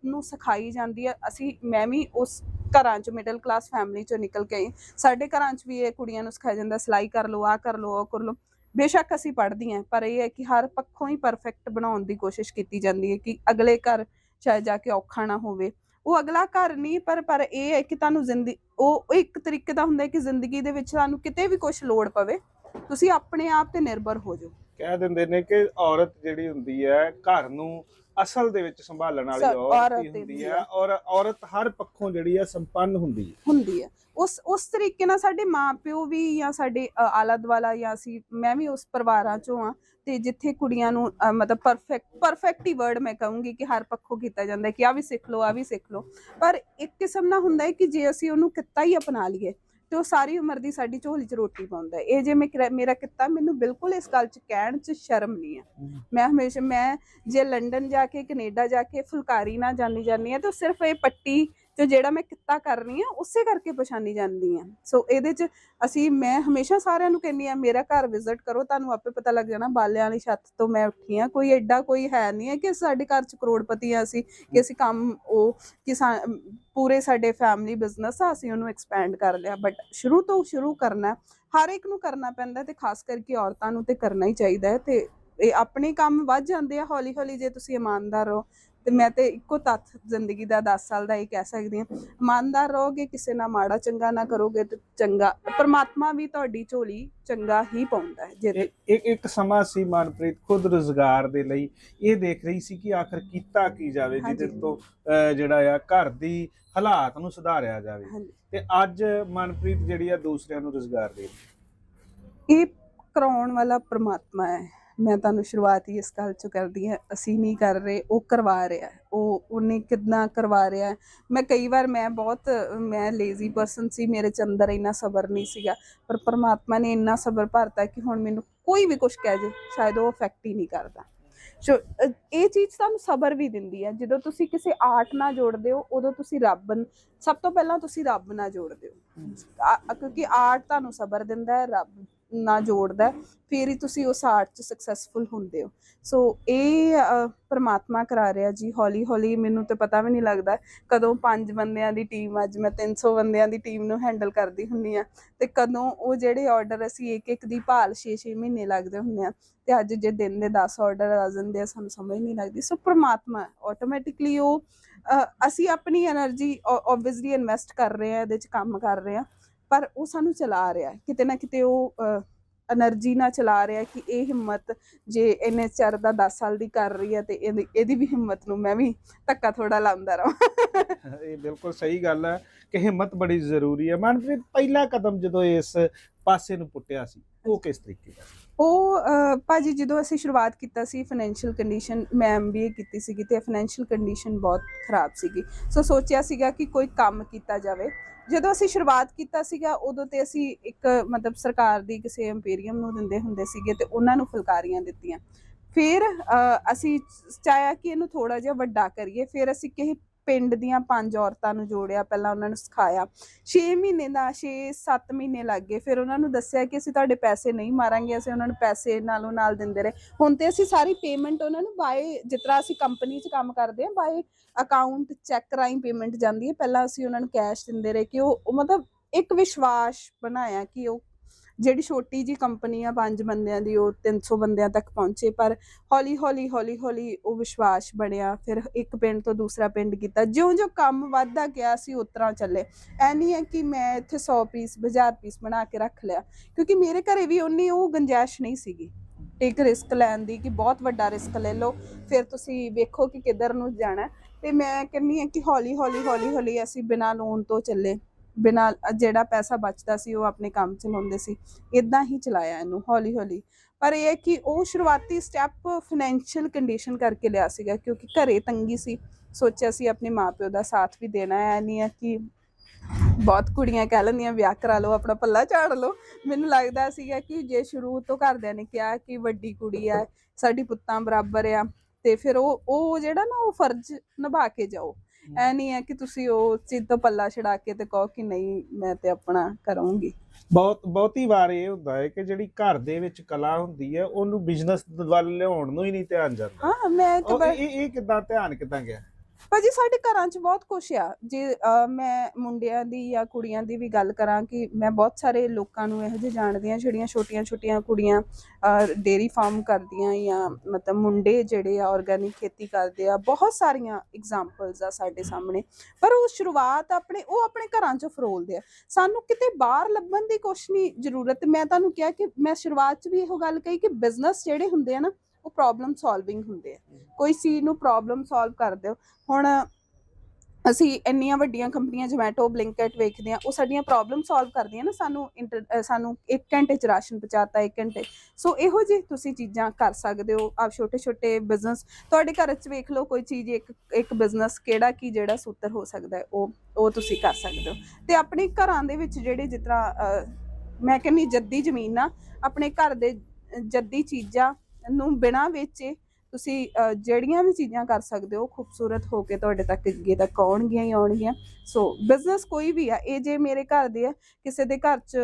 ਨੂੰ ਸਿਖਾਈ ਜਾਂਦੀ ਹੈ ਅਸੀਂ ਮੈਂ ਵੀ ਉਸ ਘਰਾਂ 'ਚ ਮਿਡਲ ਕਲਾਸ ਫੈਮਿਲੀ 'ਚੋਂ ਨਿਕਲ ਕੇ ਸਾਡੇ ਘਰਾਂ 'ਚ ਵੀ ਇਹ ਕੁੜੀਆਂ ਨੂੰ ਸਿਖਾਇਆ ਜਾਂਦਾ, ਸਿਲਾਈ ਕਰ ਲਓ ਆ ਕਰ ਲਓ, ਉਹ ਕਰ ਲਓ। ਬੇਸ਼ੱਕ ਅਸੀਂ ਪੜ੍ਹਦੀਆਂ ਪਰ ਇਹ ਹੈ ਕਿ ਹਰ ਪੱਖੋਂ ਹੀ ਪਰਫੈਕਟ ਬਣਾਉਣ ਦੀ ਕੋਸ਼ਿਸ਼ ਕੀਤੀ ਜਾਂਦੀ ਹੈ ਕਿ ਅਗਲੇ ਘਰ ਸ਼ਾਇਦ ਜਾ ਕੇ ਔਖਾ ਨਾ ਹੋਵੇ। ਉਹ ਅਗਲਾ ਘਰ ਨਹੀਂ, ਪਰ ਪਰ ਇਹ ਹੈ ਕਿ ਤੁਹਾਨੂੰ ਜ਼ਿੰਦਗੀ ਉਹ ਇੱਕ ਤਰੀਕੇ ਦਾ ਹੁੰਦਾ ਹੈ ਕਿ ਜ਼ਿੰਦਗੀ ਦੇ ਵਿੱਚ ਤੁਹਾਨੂੰ ਕਿਤੇ ਵੀ ਕੁਝ ਲੋੜ ਪਵੇ, ਤੁਸੀਂ ਆਪਣੇ ਆਪ ਤੇ ਨਿਰਭਰ ਹੋ ਜਾਓ। ਕਹਿ ਦਿੰਦੇ ਨੇ ਕਿ ਔਰਤ ਜਿਹੜੀ ਹੁੰਦੀ ਹੈ, ਘਰ ਨੂੰ ਅਸਲ ਦੇ ਵਿੱਚ ਸੰਭਾਲਣ ਵਾਲੀ ਔਰਤ ਹੁੰਦੀ ਹੈ। ਔਰ ਔਰਤ ਹਰ ਪੱਖੋਂ ਜਿਹੜੀ ਹੈ ਸੰਪੰਨ ਹੁੰਦੀ ਹੈ ਹੁੰਦੀ ਹੈ ਉਸ ਉਸ ਤਰੀਕੇ ਨਾਲ ਸਾਡੇ ਮਾਪਿਓ ਵੀ ਜਾਂ ਸਾਡੇ ਆਲਾ ਦੁਆਲਾ ਜਾਂ ਅਸੀਂ ਮੈਂ ਵੀ ਉਸ ਪਰਿਵਾਰਾਂ ਚੋਂ ਆ ਤੇ ਜਿੱਥੇ ਕੁੜੀਆਂ ਨੂੰ ਮਤਲਬ ਪਰਫੈਕਟ ਪਰਫੈਕਟ ਹੀ ਵਰਡ ਮੈਂ ਕਹੂੰਗੀ ਕਿ ਹਰ ਪੱਖੋਂ ਕੀਤਾ ਜਾਂਦਾ ਕਿ ਆ ਵੀ ਸਿੱਖ ਲਓ ਆ ਵੀ ਸਿੱਖ ਲਓ। ਪਰ ਇੱਕ ਕਿਸਮ ਨਾਲ ਹੁੰਦਾ ਹੈ ਕਿ ਜੇ ਅਸੀਂ ਉਹਨੂੰ ਕਿੱਤਾ ਹੀ ਅਪਣਾ ਲਈਏ ਤੇ ਉਹ ਸਾਰੀ ਉਮਰ ਦੀ ਸਾਡੀ ਝੋਲੀ 'ਚ ਰੋਟੀ ਪਾਉਂਦਾ ਇਹ ਜੇ ਮੈਂ ਮੇਰਾ ਕਿੱਤਾ ਮੈਨੂੰ ਬਿਲਕੁਲ ਇਸ ਗੱਲ 'ਚ ਕਹਿਣ 'ਚ ਸ਼ਰਮ ਨਹੀਂ ਹੈ। ਮੈਂ ਹਮੇਸ਼ਾ ਮੈਂ ਜੇ ਲੰਡਨ ਜਾ ਕੇ ਕੈਨੇਡਾ ਜਾ ਕੇ ਫੁਲਕਾਰੀ ਨਾ ਜਾਣੀ ਜਾਂਦੀ ਹੈ ਤਾਂ ਸਿਰਫ ਇਹ ਪੱਟੀ ਜੋ ਜਿਹੜਾ ਮੈਂ ਕਿੱਤਾ ਕਰ ਰਹੀ ਹਾਂ, ਉਸੇ ਕਰਕੇ ਪਛਾਣੀ ਜਾਂਦੀ ਹਾਂ। ਸੋ ਇਹਦੇ 'ਚ ਅਸੀਂ, ਮੈਂ ਹਮੇਸ਼ਾ ਸਾਰਿਆਂ ਨੂੰ ਕਹਿੰਦੀ ਆ ਮੇਰਾ ਘਰ ਵਿਜ਼ਿਟ ਕਰੋ, ਤੁਹਾਨੂੰ ਆਪੇ ਪਤਾ ਲੱਗ ਜਾਣਾ, ਬਾਲਿਆਂ ਵਾਲੀ ਛੱਤ ਤੋਂ ਮੈਂ ਉੱਠੀ ਆ ਕੋਈ ਐਡਾ ਕੋਈ ਹੈ ਨਹੀਂ ਹੈ ਕਿ ਸਾਡੇ ਘਰ 'ਚ ਕਰੋੜਪਤੀ ਆ ਅਸੀਂ, ਕਿ ਅਸੀਂ ਕੰਮ ਉਹ ਕਿਸਾਨ ਪੂਰੇ ਸਾਡੇ ਫੈਮਿਲੀ ਬਿਜ਼ਨਸ ਆ, ਅਸੀਂ ਉਹਨੂੰ ਐਕਸਪੈਂਡ ਕਰ ਲਿਆ। ਬਟ ਸ਼ੁਰੂ ਤੋਂ ਸ਼ੁਰੂ ਕਰਨਾ, ਹਰ ਇੱਕ ਨੂੰ ਕਰਨਾ ਪੈਂਦਾ ਤੇ ਖਾਸ ਕਰਕੇ ਔਰਤਾਂ ਨੂੰ ਤੇ ਕਰਨਾ ਹੀ ਚਾਹੀਦਾ ਹੈ ਤੇ ਇਹ ਆਪਣੇ ਕੰਮ ਵੱਧ ਜਾਂਦੇ ਆ ਹੌਲੀ ਹੌਲੀ ਜੇ ਤੁਸੀਂ ਇਮਾਨਦਾਰ ਹੋ ਤੇ ਮੈਂ ਤੇ ਇੱਕੋ ਤੱਥ ਜ਼ਿੰਦਗੀ ਦਾ 10 ਸਾਲ ਦਾ ਇਹ ਕਹਿ ਸਕਦੀ ਹਾਂ। ਇਮਾਨਦਾਰ ਰਹੋਗੇ ਕਿਸੇ ਨਾਲ ਮਾੜਾ ਚੰਗਾ ਨਾ ਕਰੋਗੇ ਤੇ ਚੰਗਾ ਪਰਮਾਤਮਾ ਵੀ ਤੁਹਾਡੀ ਝੋਲੀ ਚੰਗਾ ਹੀ ਪਾਉਂਦਾ ਹੈ ਜੇ ਇੱਕ ਇੱਕ- ਸਮਾਂ ਸੀ ਮਨਪ੍ਰੀਤ ਖੁਦ ਰੋਜ਼ਗਾਰ ਦੇ ਲਈ। ਇਹ ਦੇਖ ਰਹੀ ਸੀ ਕਿ ਆਖਰ ਕੀਤਾ ਕੀ ਜਾਵੇ ਜਿਹਦੇ। ਤੋਂ ਜਿਹੜਾ ਆ ਘਰ ਦੀ ਹਾਲਾਤ ਨੂੰ ਸੁਧਾਰਿਆ ਜਾਵੇ। ਤੇ ਅੱਜ ਮਨਪ੍ਰੀਤ ਜਿਹੜੀ ਆ ਦੂਸਰਿਆਂ ਨੂੰ ਰੋਜ਼ਗਾਰ ਦੇ ਇਹ ਕਰਾਉਣ ਵਾਲਾ ਪ੍ਰਮਾਤਮਾ ਹੈ। ਮੈਂ ਤੁਹਾਨੂੰ ਸ਼ੁਰੂਆਤ ਹੀ ਇਸ ਗੱਲ ਚੋਂ ਕਰਦੀ ਹਾਂ ਅਸੀਂ ਨਹੀਂ ਕਰ ਰਹੇ ਉਹ ਕਰਵਾ ਰਿਹਾ ਉਹ ਉਹਨੇ ਕਿੰਨਾ ਕਰਵਾ ਰਿਹਾ ਮੈਂ ਕਈ ਵਾਰ ਮੈਂ ਬਹੁਤ ਮੈਂ ਲੇਜ਼ੀ ਪਰਸਨ ਸੀ ਮੇਰੇ ਚ ਅੰਦਰ ਇੰਨਾ ਸਬਰ ਨਹੀਂ ਸੀਗਾ ਪਰ ਪ੍ਰਮਾਤਮਾ ਨੇ ਇੰਨਾ ਸਬਰ ਭਰਤਾ ਕਿ ਹੁਣ ਮੈਨੂੰ ਕੋਈ ਵੀ ਕੁਝ ਕਹਿ ਜੇ ਸ਼ਾਇਦ ਉਹ ਅਫੈਕਟ ਹੀ ਨਹੀਂ ਕਰਦਾ। ਸੋ ਇਹ ਚੀਜ਼ ਤੁਹਾਨੂੰ ਸਬਰ ਵੀ ਦਿੰਦੀ ਹੈ ਜਦੋਂ ਤੁਸੀਂ ਕਿਸੇ ਆਰਟ ਨਾਲ ਜੋੜਦੇ ਹੋ ਉਦੋਂ ਤੁਸੀਂ ਰੱਬ ਸਭ ਤੋਂ ਪਹਿਲਾਂ ਤੁਸੀਂ ਰੱਬ ਨਾਲ ਜੋੜਦੇ ਹੋ। ਕਿਉਂਕਿ ਆਰਟ ਤੁਹਾਨੂੰ ਸਬਰ ਦਿੰਦਾ ਹੈ ਰੱਬ ਨਾ ਜੋੜਦਾ ਫਿਰ ਹੀ ਤੁਸੀਂ ਉਸ ਆਰਟ 'ਚ ਸਕਸੈਸਫੁਲ ਹੁੰਦੇ ਹੋ। ਸੋ ਇਹ ਪਰਮਾਤਮਾ ਕਰਾ ਰਿਹਾ ਜੀ, ਹੌਲੀ ਹੌਲੀ ਮੈਨੂੰ ਤੇ ਪਤਾ ਵੀ ਨਹੀਂ ਲੱਗਦਾ ਕਦੋਂ ਪੰਜ ਬੰਦਿਆਂ ਦੀ ਟੀਮ ਅੱਜ ਮੈਂ 300 ਬੰਦਿਆਂ ਦੀ ਟੀਮ ਨੂੰ ਹੈਂਡਲ ਕਰਦੀ ਹੁੰਨੀ ਆ ਤੇ ਕਦੋਂ ਉਹ ਜਿਹੜੇ ਆਰਡਰ ਅਸੀਂ ਇੱਕ ਇੱਕ ਦੀ ਭਾਲ 6-6 ਮਹੀਨੇ ਲੱਗਦੇ ਹੁੰਨੇ ਆ ਤੇ ਅੱਜ ਜੇ ਦਿਨ ਦੇ 10 ਆਰਡਰ ਆ ਜਾਂਦੇ ਆ, ਸਾਨੂੰ ਸਮਝ ਨਹੀਂ ਲੱਗਦੀ। ਸੋ ਪਰਮਾਤਮਾ ਆਟੋਮੈਟਿਕਲੀ ਉਹ ਅਸੀਂ ਆਪਣੀ એનર્ਜੀ ਆਬਵੀਅਸਲੀ ਇਨਵੈਸਟ ਕਰ ਰਹੇ ਆ ਇਹਦੇ 'ਚ ਕੰਮ ਕਰ ਰਹੇ ਆ ਪਰ ਉਹ ਸਾਨੂੰ ਚਲਾ ਰਿਹਾ ਕਿਤੇ ਨਾ ਕਿਤੇ ਉਹ એનર્ਜੀ ਨਾਲ ਚਲਾ ਰਿਹਾ ਕਿ ਇਹ ਹਿੰਮਤ ਜੇ ਇਹਨੇ ਦਾ 10 ਸਾਲ ਦੀ ਕਰ ਰਹੀ ਹੈ ਤੇ ਇਹਦੀ ਵੀ ਹਿੰਮਤ ਨੂੰ ਮੈਂ ਵੀ ਧੱਕਾ ਥੋੜਾ ਲਾਉਂਦਾ ਰਹਾ। ਇਹ ਬਿਲਕੁਲ ਸਹੀ ਗੱਲ ਹੈ ਕਿ ਹਿੰਮਤ ਬੜੀ ਜ਼ਰੂਰੀ ਹੈ। ਮਨਪ੍ਰੀਤ ਪਹਿਲਾ ਕਦਮ ਜਦੋਂ ਇਸ ਪਾਸੇ ਨੂੰ ਪੁੱਟਿਆ ਸੀ ਉਹ ਕਿਸ ਤਰੀਕੇ ਦਾ ਉਹ ਭਾਜੀ ਜਦੋਂ ਅਸੀਂ ਸ਼ੁਰੂਆਤ ਕੀਤਾ ਸੀ ਫਾਈਨੈਂਸ਼ੀਅਲ ਕੰਡੀਸ਼ਨ ਮੈਂ ਐਮਬੀਏ ਕੀਤੀ ਸੀਗੀ ਤੇ ਫਾਈਨੈਂਸ਼ੀਅਲ ਕੰਡੀਸ਼ਨ ਬਹੁਤ ਖਰਾਬ ਸੀਗੀ। ਸੋ ਸੋਚਿਆ ਸੀਗਾ ਕਿ ਕੋਈ ਕੰਮ ਕੀਤਾ ਜਾਵੇ। ਜਦੋਂ ਅਸੀਂ ਸ਼ੁਰੂਆਤ ਕੀਤਾ ਸੀਗਾ ਉਦੋਂ ਤੇ ਅਸੀਂ ਇੱਕ ਮਤਲਬ ਸਰਕਾਰ ਦੀ ਕਿਸੇ ਐਮਪੀਰੀਅਮ ਨੂੰ ਦਿੰਦੇ ਹੁੰਦੇ ਸੀਗੇ ਤੇ ਉਹਨਾਂ ਨੂੰ ਫੁਲਕਾਰੀਆਂ ਦਿੱਤੀਆਂ। ਫਿਰ ਅਹ, ਅਸੀਂ ਚਾਹਿਆ ਕਿ ਇਹਨੂੰ ਥੋੜਾ ਜਿਹਾ ਵੱਡਾ ਕਰੀਏ ਫਿਰ ਅਸੀਂ ਕਿਸੇ ਪਿੰਡ ਦੀਆਂ ਪੰਜ ਔਰਤਾਂ ਨੂੰ ਜੋੜਿਆ, ਪਹਿਲਾਂ ਉਹਨਾਂ ਨੂੰ ਸਿਖਾਇਆ। 6 ਮਹੀਨੇ ਦਾ 6-7 ਮਹੀਨੇ ਲੱਗ ਗਏ। ਫਿਰ ਉਹਨਾਂ ਨੂੰ ਦੱਸਿਆ ਕਿ ਅਸੀਂ ਤੁਹਾਡੇ ਪੈਸੇ ਨਹੀਂ ਮਾਰਾਂਗੇ, ਅਸੀਂ ਉਹਨਾਂ ਨੂੰ ਪੈਸੇ ਨਾਲੋਂ ਨਾਲ ਦਿੰਦੇ ਰਹੇ। ਹੁਣ ਤੇ ਅਸੀਂ ਸਾਰੀ ਪੇਮੈਂਟ ਉਹਨਾਂ ਨੂੰ ਬਾਏ ਜਿਸ ਤਰ੍ਹਾਂ ਅਸੀਂ ਕੰਪਨੀ 'ਚ ਕੰਮ ਕਰਦੇ ਹਾਂ ਬਾਏ ਅਕਾਊਂਟ ਚੈੱਕ ਰਾਹੀਂ ਪੇਮੈਂਟ ਜਾਂਦੀ ਹੈ। ਪਹਿਲਾਂ ਅਸੀਂ ਉਹਨਾਂ ਨੂੰ ਕੈਸ਼ ਦਿੰਦੇ ਰਹੇ ਕਿ ਉਹ ਮਤਲਬ ਇੱਕ ਵਿਸ਼ਵਾਸ ਬਣਾਇਆ ਕਿ ਉਹ ਜਿਹੜੀ ਛੋਟੀ ਜੀ ਕੰਪਨੀ ਆ, ਪੰਜ ਬੰਦਿਆਂ ਦੀ, ਉਹ 300 ਬੰਦਿਆਂ ਤੱਕ ਪਹੁੰਚੇ, ਪਰ ਹੌਲੀ ਹੌਲੀ ਹੌਲੀ ਹੌਲੀ ਉਹ ਵਿਸ਼ਵਾਸ ਬਣਿਆ, ਫਿਰ ਇੱਕ ਪਿੰਡ ਤੋਂ ਦੂਸਰਾ ਪਿੰਡ ਕੀਤਾ। ਜਿਉਂ-ਜਿਉਂ ਕੰਮ ਵੱਧਦਾ ਗਿਆ ਸੀ ਉਤਰਾ ਚੱਲੇ। ਐ ਨਹੀਂ ਹੈ ਕਿ ਮੈਂ ਇੱਥੇ 100 ਪੀਸ 1000 ਪੀਸ ਬਣਾ ਕੇ ਰੱਖ ਲਿਆ, ਕਿਉਂਕਿ ਮੇਰੇ ਘਰੇ ਵੀ ਉਨੀ ਉਹ ਗੁੰਜਾਇਸ਼ ਨਹੀਂ ਸੀਗੀ। ਇੱਕ ਰਿਸਕ ਲੈਣ ਦੀ ਕਿ ਬਹੁਤ ਵੱਡਾ ਰਿਸਕ ਲੈ ਲਓ, ਫਿਰ ਤੁਸੀਂ ਵੇਖੋ ਕਿ ਕਿੱਧਰ ਨੂੰ ਜਾਣਾ। ਹੈ। ਤੇ ਮੈਂ ਕਹਿੰਨੀ ਹਾਂ ਕਿ ਹੌਲੀ ਹੌਲੀ ਹੌਲੀ ਹੌਲੀ ਅਸੀਂ ਬਿਨਾਂ ਲੋਨ ਤੋਂ ਚੱਲੇ। ਬਿਨਾਂ ਜਿਹੜਾ ਪੈਸਾ ਬਚਦਾ ਸੀ, ਉਹ ਆਪਣੇ ਕੰਮ ਚ ਲਾਉਂਦੇ ਸੀ। ਇਦਾਂ ਹੀ ਚਲਾਇਆ ਇਹਨੂੰ ਹੌਲੀ ਹੌਲੀ ਪਰ ਇਹ ਹੈ ਕਿ ਉਹ ਸ਼ੁਰੂਆਤੀ ਸਟੈਪ ਫਾਈਨੈਂਸ਼ੀਅਲ ਕੰਡੀਸ਼ਨ ਕਰਕੇ ਲਿਆ ਸੀਗਾ, ਕਿਉਂਕਿ ਘਰੇ ਤੰਗੀ ਸੀ। ਸੋਚਿਆ ਸੀ ਆਪਣੇ ਮਾਪਿਓ ਦਾ ਸਾਥ ਵੀ ਦੇਣਾ ਹੈ, ਨਹੀਂ ਹੈ ਕਿ ਬਹੁਤ ਕੁੜੀਆਂ ਕਹਿ ਲੈਂਦੀਆਂ, ਵਿਆਹ ਕਰਾ ਲਓ, ਆਪਣਾ ਪੱਲਾ ਝਾੜ ਲਓ। ਮੈਨੂੰ ਲੱਗਦਾ ਸੀਗਾ ਕਿ ਜੇ ਸ਼ੁਰੂ ਤੋਂ ਘਰਦਿਆਂ ਨੇ ਕਿਹਾ ਕਿ ਵੱਡੀ ਕੁੜੀ ਆ ਸਾਡੀ ਪੁੱਤਾਂ ਬਰਾਬਰ ਆ, ਤੇ ਫਿਰ ਉਹ ਉਹ ਜਿਹੜਾ ਨਾ ਉਹ ਫਰਜ਼ ਨਿਭਾ ਕੇ ਜਾਓ। ਐ ਨਹੀਂ ਹੈ ਕਿ ਤੁਸੀਂ ਉਹ ਚੀਜ਼ ਤੋਂ ਪੱਲਾ ਛਡਾ ਕੇ ਤੇ ਕਹੋ ਕਿ ਨਹੀਂ ਮੈਂ ਤੇ ਆਪਣਾ ਕਰੂੰਗੀ। ਬਹੁਤ ਬਹੁਤੀ ਵਾਰ ਇਹ ਹੁੰਦਾ ਹੈ ਕਿ ਜਿਹੜੀ ਘਰ ਦੇ ਵਿੱਚ ਕਲਾ ਹੁੰਦੀ ਹੈ ਉਹਨੂੰ ਬਿਜ਼ਨਸ ਵੱਲ ਲਿਆਉਣ ਨੂੰ ਹੀ ਨਹੀਂ ਧਿਆਨ ਜਾਂਦਾ। ਹਾਂ ਮੈਂ ਇੱਕ ਉਹ ਵਾਰ ਇਹ ਇਹ ਕਿਦਾਂ ਧਿਆਨ ਕਿਦਾਂ ਗਿਆ? ਭਾਜੀ ਸਾਡੇ ਘਰਾਂ 'ਚ ਬਹੁਤ ਕੁਛ ਆ। ਜੇ ਅਹ, ਮੈਂ ਮੁੰਡਿਆਂ ਦੀ ਜਾਂ ਕੁੜੀਆਂ ਦੀ ਵੀ ਗੱਲ ਕਰਾਂ ਕਿ ਮੈਂ ਬਹੁਤ ਸਾਰੇ ਲੋਕਾਂ ਨੂੰ ਇਹੋ ਜਿਹੇ ਜਾਣਦੀ ਹਾਂ ਜਿਹੜੀਆਂ ਛੋਟੀਆਂ-ਛੋਟੀਆਂ ਕੁੜੀਆਂ ਡੇਰੀ ਫਾਰਮ ਕਰਦੀਆਂ ਜਾਂ ਮਤਲਬ ਮੁੰਡੇ ਜਿਹੜੇ ਆ ਆਰਗੈਨਿਕ ਖੇਤੀ ਕਰਦੇ ਆ ਬਹੁਤ ਸਾਰੀਆਂ ਐਗਜ਼ਾਮਪਲਸ ਆ ਸਾਡੇ ਸਾਹਮਣੇ। ਪਰ ਉਹ ਸ਼ੁਰੂਆਤ ਆਪਣੇ ਉਹ ਆਪਣੇ ਘਰਾਂ ਚ ਫਰੋਲਦੇ ਆ। ਸਾਨੂੰ ਕਿਤੇ ਬਾਹਰ ਲੱਭਣ ਦੀ ਕੁਛ ਨਹੀਂ ਜ਼ਰੂਰਤ। ਮੈਂ ਤੁਹਾਨੂੰ ਕਿਹਾ ਕਿ ਮੈਂ ਸ਼ੁਰੂਆਤ 'ਚ ਵੀ ਇਹੋ ਗੱਲ ਕਹੀ ਕਿ ਬਿਜ਼ਨਸ ਜਿਹੜੇ ਹੁੰਦੇ ਆ ਨਾ ਉਹ ਪ੍ਰੋਬਲਮ ਸੋਲਵਿੰਗ ਹੁੰਦੇ ਆ। ਕੋਈ ਚੀਜ਼ ਨੂੰ ਪ੍ਰੋਬਲਮ ਸੋਲਵ ਕਰ ਦਿਓ ਹੁਣ ਅਸੀਂ ਇੰਨੀਆਂ ਵੱਡੀਆਂ ਕੰਪਨੀਆਂ ਜੋਮੈਟੋ ਬਲਿੰਕਟ ਵੇਖਦੇ ਆ ਉਹ ਸਾਡੀਆਂ ਪ੍ਰੋਬਲਮ ਸੋਲਵ ਕਰਦੀਆਂ ਨਾ ਸਾਨੂੰ ਇੰਟਰ- ਸਾਨੂੰ 1 ਘੰਟੇ ਚ ਰਾਸ਼ਨ ਪਹੁੰਚਾਤਾ 1 ਘੰਟੇ। ਸੋ ਇਹੋ ਜਿਹੀ ਤੁਸੀਂ ਚੀਜ਼ਾਂ ਕਰ ਸਕਦੇ ਹੋ ਆਪ ਛੋਟੇ ਛੋਟੇ ਬਿਜ਼ਨਸ ਤੁਹਾਡੇ ਘਰ ਚ ਵੇਖ ਲਓ ਕੋਈ ਚੀਜ਼ ਇੱਕ ਇੱਕ ਬਿਜ਼ਨਸ ਕਿਹੜਾ ਕੀ ਜਿਹੜਾ ਸੂਤਰ ਹੋ ਸਕਦਾ ਹੈ, ਉਹ ਉਹ ਤੁਸੀਂ ਕਰ ਸਕਦੇ ਹੋ। ਤੇ ਆਪਣੇ ਘਰਾਂ ਦੇ ਵਿੱਚ ਜਿਹੜੇ ਜਿਸ ਤਰ੍ਹਾਂ ਮੈਂ ਕਹਿੰਨੀ ਜੱਦੀ ਜ਼ਮੀਨ ਆ, ਆਪਣੇ ਘਰ ਦੇ ਜੱਦੀ ਚੀਜ਼ਾਂ ਨੂੰ ਬਿਨਾਂ ਵੇਚੇ ਤੁਸੀਂ ਜਿਹੜੀਆਂ ਵੀ ਚੀਜ਼ਾਂ ਕਰ ਸਕਦੇ ਹੋ ਖੂਬਸੂਰਤ ਹੋ ਕੇ ਤੁਹਾਡੇ ਤੱਕ ਅੱਗੇ ਤੱਕ ਆਉਣਗੀਆਂ ਹੀ ਆਉਣਗੀਆਂ। ਸੋ ਬਿਜ਼ਨਸ ਕੋਈ ਵੀ ਆ, ਇਹ ਜੇ ਮੇਰੇ ਘਰ ਦੇ ਆ, ਕਿਸੇ ਦੇ ਘਰ 'ਚ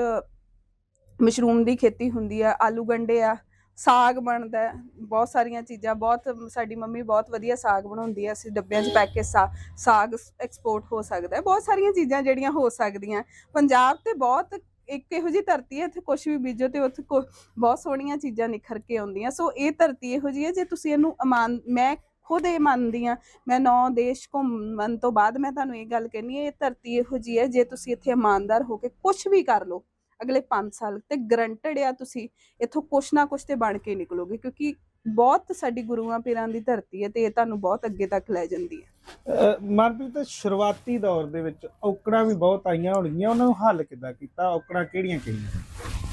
ਮਸ਼ਰੂਮ ਦੀ ਖੇਤੀ ਹੁੰਦੀ ਆ, ਆਲੂ ਗੰਡੇ ਆ, ਸਾਗ ਬਣਦਾ, ਬਹੁਤ ਸਾਰੀਆਂ ਚੀਜ਼ਾਂ, ਬਹੁਤ ਸਾਡੀ ਮੰਮੀ ਬਹੁਤ ਵਧੀਆ ਸਾਗ ਬਣਾਉਂਦੀ ਹੈ ਅਸੀਂ ਡੱਬਿਆਂ 'ਚ ਪੈਕ ਕੇ ਸਾ- ਸਾਗ ਐਕਸਪੋਰਟ ਹੋ ਸਕਦਾ, ਬਹੁਤ ਸਾਰੀਆਂ ਚੀਜ਼ਾਂ ਜਿਹੜੀਆਂ ਹੋ ਸਕਦੀਆਂ। ਪੰਜਾਬ ਤੇ ਬਹੁਤ ਇੱਕ ਇਹੋ ਜਿਹੀ ਧਰਤੀ ਹੈ, ਇੱਥੇ ਕੁਝ ਵੀ ਬੀਜੋ ਤੇ ਉੱਥੇ ਕੁ- ਬਹੁਤ ਸੋਹਣੀਆਂ ਚੀਜ਼ਾਂ ਨਿਖਰ ਕੇ ਆਉਂਦੀਆਂ। ਸੋ ਇਹ ਧਰਤੀ ਇਹੋ ਜਿਹੀ ਹੈ, ਜੇ ਤੁਸੀਂ ਇਹਨੂੰ ਇਮਾਨ ਮੈਂ ਖੁਦ ਇਹ ਮੰਨਦੀ ਆ ਮੈਂ ਨੌ ਦੇਸ਼ ਘੁੰਮਣ ਤੋਂ ਬਾਅਦ ਮੈਂ ਤੁਹਾਨੂੰ ਇਹ ਗੱਲ ਕਹਿੰਨੀ ਹੈ, ਇਹ ਧਰਤੀ ਇਹੋ ਜਿਹੀ ਹੈ, ਜੇ ਤੁਸੀਂ ਇੱਥੇ ਇਮਾਨਦਾਰ ਹੋ ਕੇ ਕੁਝ ਵੀ ਕਰ ਲਓ, ਅਗਲੇ 5 ਸਾਲ ਤੇ ਗਰੰਟਡ ਆ ਤੁਸੀਂ ਇੱਥੋਂ ਕੁਛ ਨਾ ਕੁਛ ਤੇ ਬਣ ਕੇ ਨਿਕਲੋਗੇ, ਕਿਉਂਕਿ ਬਹੁਤ ਸਾਡੀ ਗੁਰੂਆਂ ਪੀਰਾਂ ਦੀ ਧਰਤੀ ਹੈ ਤੇ ਇਹ ਤੁਹਾਨੂੰ ਬਹੁਤ ਅੱਗੇ ਤੱਕ ਲੈ ਜਾਂਦੀ ਹੈ। ਅਹ ਮਨਪ੍ਰੀਤ, ਸ਼ੁਰੂਆਤੀ ਦੌਰ ਦੇ ਵਿੱਚ ਔਕੜਾਂ ਵੀ ਬਹੁਤ ਆਈਆਂ ਹੋਣਗੀਆਂ, ਉਹਨਾਂ ਨੂੰ ਹੱਲ ਕਿੱਦਾਂ ਕੀਤਾ? ਔਕੜਾਂ ਕਿਹੜੀਆਂ ਕਿਹੜੀਆਂ?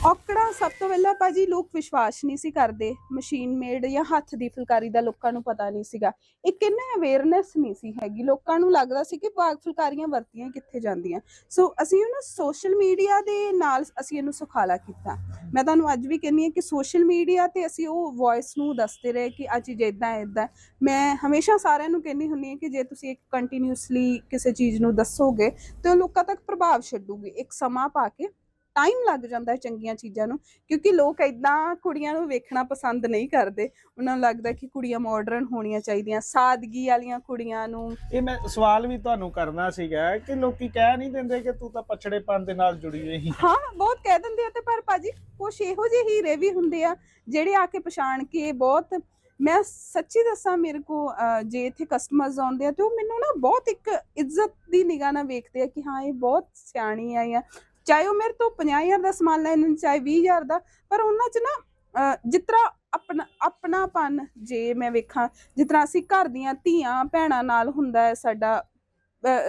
ਔਕੜਾਂ ਸਭ ਤੋਂ ਪਹਿਲਾਂ ਭਾਜੀ ਲੋਕ ਵਿਸ਼ਵਾਸ ਨਹੀਂ ਸੀ ਕਰਦੇ। ਮਸ਼ੀਨ ਮੇਡ ਜਾਂ ਹੱਥ ਦੀ ਫੁਲਕਾਰੀ ਦਾ ਲੋਕਾਂ ਨੂੰ ਪਤਾ ਨਹੀਂ ਸੀਗਾ। ਇੱਕ ਇਹਨਾਂ ਅਵੇਅਰਨੈਸ ਨਹੀਂ ਸੀ ਹੈਗੀ। ਲੋਕਾਂ ਨੂੰ ਲੱਗਦਾ ਸੀ ਕਿ ਭਾਗ ਫੁਲਕਾਰੀਆਂ ਵਰਤੀਆਂ ਕਿੱਥੇ ਜਾਂਦੀਆਂ। ਸੋ ਅਸੀਂ ਉਹਨੂੰ ਸੋਸ਼ਲ ਮੀਡੀਆ ਦੇ ਨਾਲ ਅਸੀਂ ਇਹਨੂੰ ਸੁਖਾਲਾ ਕੀਤਾ। ਮੈਂ ਤੁਹਾਨੂੰ ਅੱਜ ਵੀ ਕਹਿੰਨੀ ਹਾਂ ਕਿ ਸੋਸ਼ਲ ਮੀਡੀਆ ਤੇ ਅਸੀਂ ਉਹ ਵੌਇਸ ਨੂੰ ਦੱਸਦੇ ਰਹੇ ਕਿ ਆ ਚੀਜ਼ ਇਦਾਂ ਇਦਾਂ ਮੈਂ ਹਮੇਸ਼ਾ ਸਾਰਿਆਂ ਨੂੰ ਕਹਿੰਦੀ ਹੁੰਨੀ ਹਾਂ ਕਿ ਜੇ ਤੁਸੀਂ ਇੱਕ ਕੰਟੀਨਿਊਸਲੀ ਕਿਸੇ ਚੀਜ਼ ਨੂੰ ਦੱਸੋਗੇ ਤੇ ਉਹ ਲੋਕਾਂ ਤੱਕ ਪ੍ਰਭਾਵ ਛੱਡੂਗੀ। ਇੱਕ ਸਮਾਂ ਪਾ ਕੇ ਟਾਈਮ ਲੱਗ ਜਾਂਦਾ ਹੈ ਚੰਗੀਆਂ ਚੀਜ਼ਾਂ ਨੂੰ ਕਿਉਂਕਿ ਲੋਕ ਇਦਾਂ ਕੁੜੀਆਂ ਨੂੰ ਵੇਖਣਾ ਪਸੰਦ ਨਹੀਂ ਕਰਦੇ। ਉਹਨਾਂ ਨੂੰ ਲੱਗਦਾ ਕਿ ਕੁੜੀਆਂ ਮਾਡਰਨ ਹੋਣੀਆਂ ਚਾਹੀਦੀਆਂ ਸਾਦਗੀ ਵਾਲੀਆਂ ਕੁੜੀਆਂ ਨੂੰ। ਇਹ ਮੈਂ ਸਵਾਲ ਵੀ ਤੁਹਾਨੂੰ ਕਰਨਾ ਸੀਗਾ ਕਿ ਲੋਕੀ ਕਹਿ ਨਹੀਂ ਦਿੰਦੇ ਕਿ ਤੂੰ ਤਾਂ ਪਛੜੇਪਨ ਦੇ ਨਾਲ ਜੁੜੀ ਹੋਈ ਹੈ ਹਾਂ ਬਹੁਤ ਕਹਿ ਦਿੰਦੇ ਆ ਤੇ ਪਰ ਭਾਜੀ ਕੁਛ ਇਹੋ ਜਿਹੇ ਹੀਰੇ ਵੀ ਹੁੰਦੇ ਆ ਜਿਹੜੇ ਆ ਕੇ ਪਛਾਣ ਕੇ ਬਹੁਤ ਮੈਂ ਸੱਚੀ ਦੱਸਾਂ ਮੇਰੇ ਕੋ ਜੇ ਇੱਥੇ ਕਸਟਮਰਸ ਆਉਂਦੇ ਆ ਤੇ ਉਹ ਮੈਨੂੰ ਨਾ ਬਹੁਤ ਇੱਕ ਇੱਜ਼ਤ ਦੀ ਨਿਗਾਹ ਨਾਲ ਵੇਖਦੇ ਆ ਕਿ ਹਾਂ ਇਹ ਬਹੁਤ ਸਿਆਣੀ ਆ ਜਾਂ ਚਾਹੇ ਉਹ ਮੇਰੇ ਤੋਂ 50000 ਦਾ ਸਮਾਨ ਲੈਣ ਚਾਹੇ 20000 ਦਾ ਪਰ ਉਹਨਾਂ 'ਚ ਨਾ ਅਹ, ਜਿਸ ਤਰ੍ਹਾਂ ਆਪਣਾ ਆਪਣਾਪਨ ਜੇ ਮੈਂ ਵੇਖਾਂ ਜਿਸ ਤਰ੍ਹਾਂ ਅਸੀਂ ਘਰ ਦੀਆਂ ਧੀਆਂ ਭੈਣਾਂ ਨਾਲ ਹੁੰਦਾ ਹੈ ਸਾਡਾ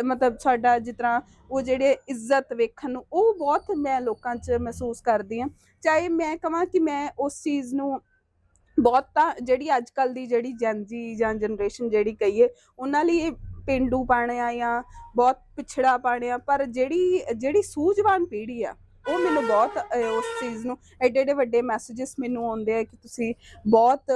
ਮਤਲਬ ਸਾਡਾ ਜਿਸ ਤਰ੍ਹਾਂ ਉਹ ਜਿਹੜੇ ਇੱਜ਼ਤ ਵੇਖਣ ਨੂੰ ਉਹ ਬਹੁਤ ਮੈਂ ਲੋਕਾਂ 'ਚ ਮਹਿਸੂਸ ਕਰਦੀ ਹਾਂ। ਚਾਹੇ ਮੈਂ ਕਹਾਂ ਕਿ ਮੈਂ ਉਸ ਚੀਜ਼ ਨੂੰ ਬਹੁਤ ਤਾਂ ਜਿਹੜੀ ਅੱਜ ਕੱਲ ਦੀ ਜਿਹੜੀ ਜੈਨਜੀ ਜਾਂ ਜਨਰੇਸ਼ਨ ਜਿਹੜੀ ਕਹੀਏ ਉਹਨਾਂ ਲਈ ਇਹ ਪੇਂਡੂ ਪਾਣਿਆ ਜਾਂ ਬਹੁਤ ਪਿਛੜਾ ਪਾਣਿਆ ਪਰ ਜਿਹੜੀ ਜਿਹੜੀ ਸੂਝਵਾਨ ਪੀੜ੍ਹੀ ਆ ਉਹ ਮੈਨੂੰ ਬਹੁਤ ਉਸ ਚੀਜ਼ ਨੂੰ ਐਡੇ ਐਡੇ ਵੱਡੇ ਮੈਸੇजेस ਮੈਨੂੰ ਆਉਂਦੇ ਆ ਕਿ ਤੁਸੀਂ ਬਹੁਤ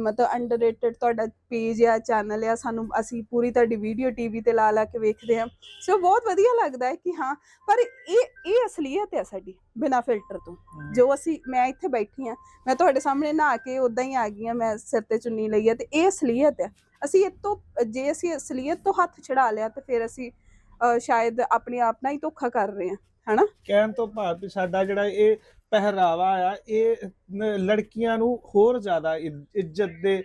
ਮਤਲਬ ਅੰਡਰਰੇਟਡ ਤੁਹਾਡਾ ਪੇਜ ਆ ਚੈਨਲ ਆ ਸਾਨੂੰ ਅਸੀਂ ਪੂਰੀ ਤੁਹਾਡੀ ਵੀਡੀਓ ਟੀਵੀ ਤੇ ਲਾ ਲਾ ਕੇ ਵੇਖਦੇ ਆ। ਸੋ ਬਹੁਤ ਵਧੀਆ ਲੱਗਦਾ ਹੈ ਕਿ ਹਾਂ ਪਰ ਇਹ ਇਹ ਅਸਲੀਅਤ ਹੈ ਸਾਡੀ ਬਿਨਾ ਫਿਲਟਰ ਤੋਂ। ਜੋ ਅਸੀਂ ਮੈਂ ਇੱਥੇ ਬੈਠੀ ਆ ਮੈਂ ਤੁਹਾਡੇ ਸਾਹਮਣੇ ਨਹਾ ਕੇ ਉਦਾਂ ਹੀ ਆ ਗਈ ਆ ਮੈਂ ਸਿਰ ਤੇ ਚੁੰਨੀ ਲਈ ਆ ਤੇ ਇਹ ਅਸਲੀਅਤ ਹੈ ਅਸੀਂ ਇਹ ਤੋਂ ਜੇ ਅਸੀਂ ਅਸਲੀਅਤ ਤੋਂ ਹੱਥ ਛਡਾ ਲਿਆ ਤੇ ਫਿਰ ਅਸੀਂ ਸ਼ਾਇਦ ਆਪਣੇ ਆਪ ਨਾਲ ਹੀ ਧੋਖਾ ਕਰ ਰਹੇ ਹਾਂ ਹਨਾ? ਕਹਿਣ ਤੋਂ ਭਾਵ ਵੀ ਸਾਡਾ ਜਿਹੜਾ ਇਹ ਪਹਿਰਾਵਾ ਆ ਇਹ ਲੜਕੀਆਂ ਨੂੰ ਹੋਰ ਜ਼ਿਆਦਾ ਇੱਜ- ਇੱਜ਼ਤ ਦੇ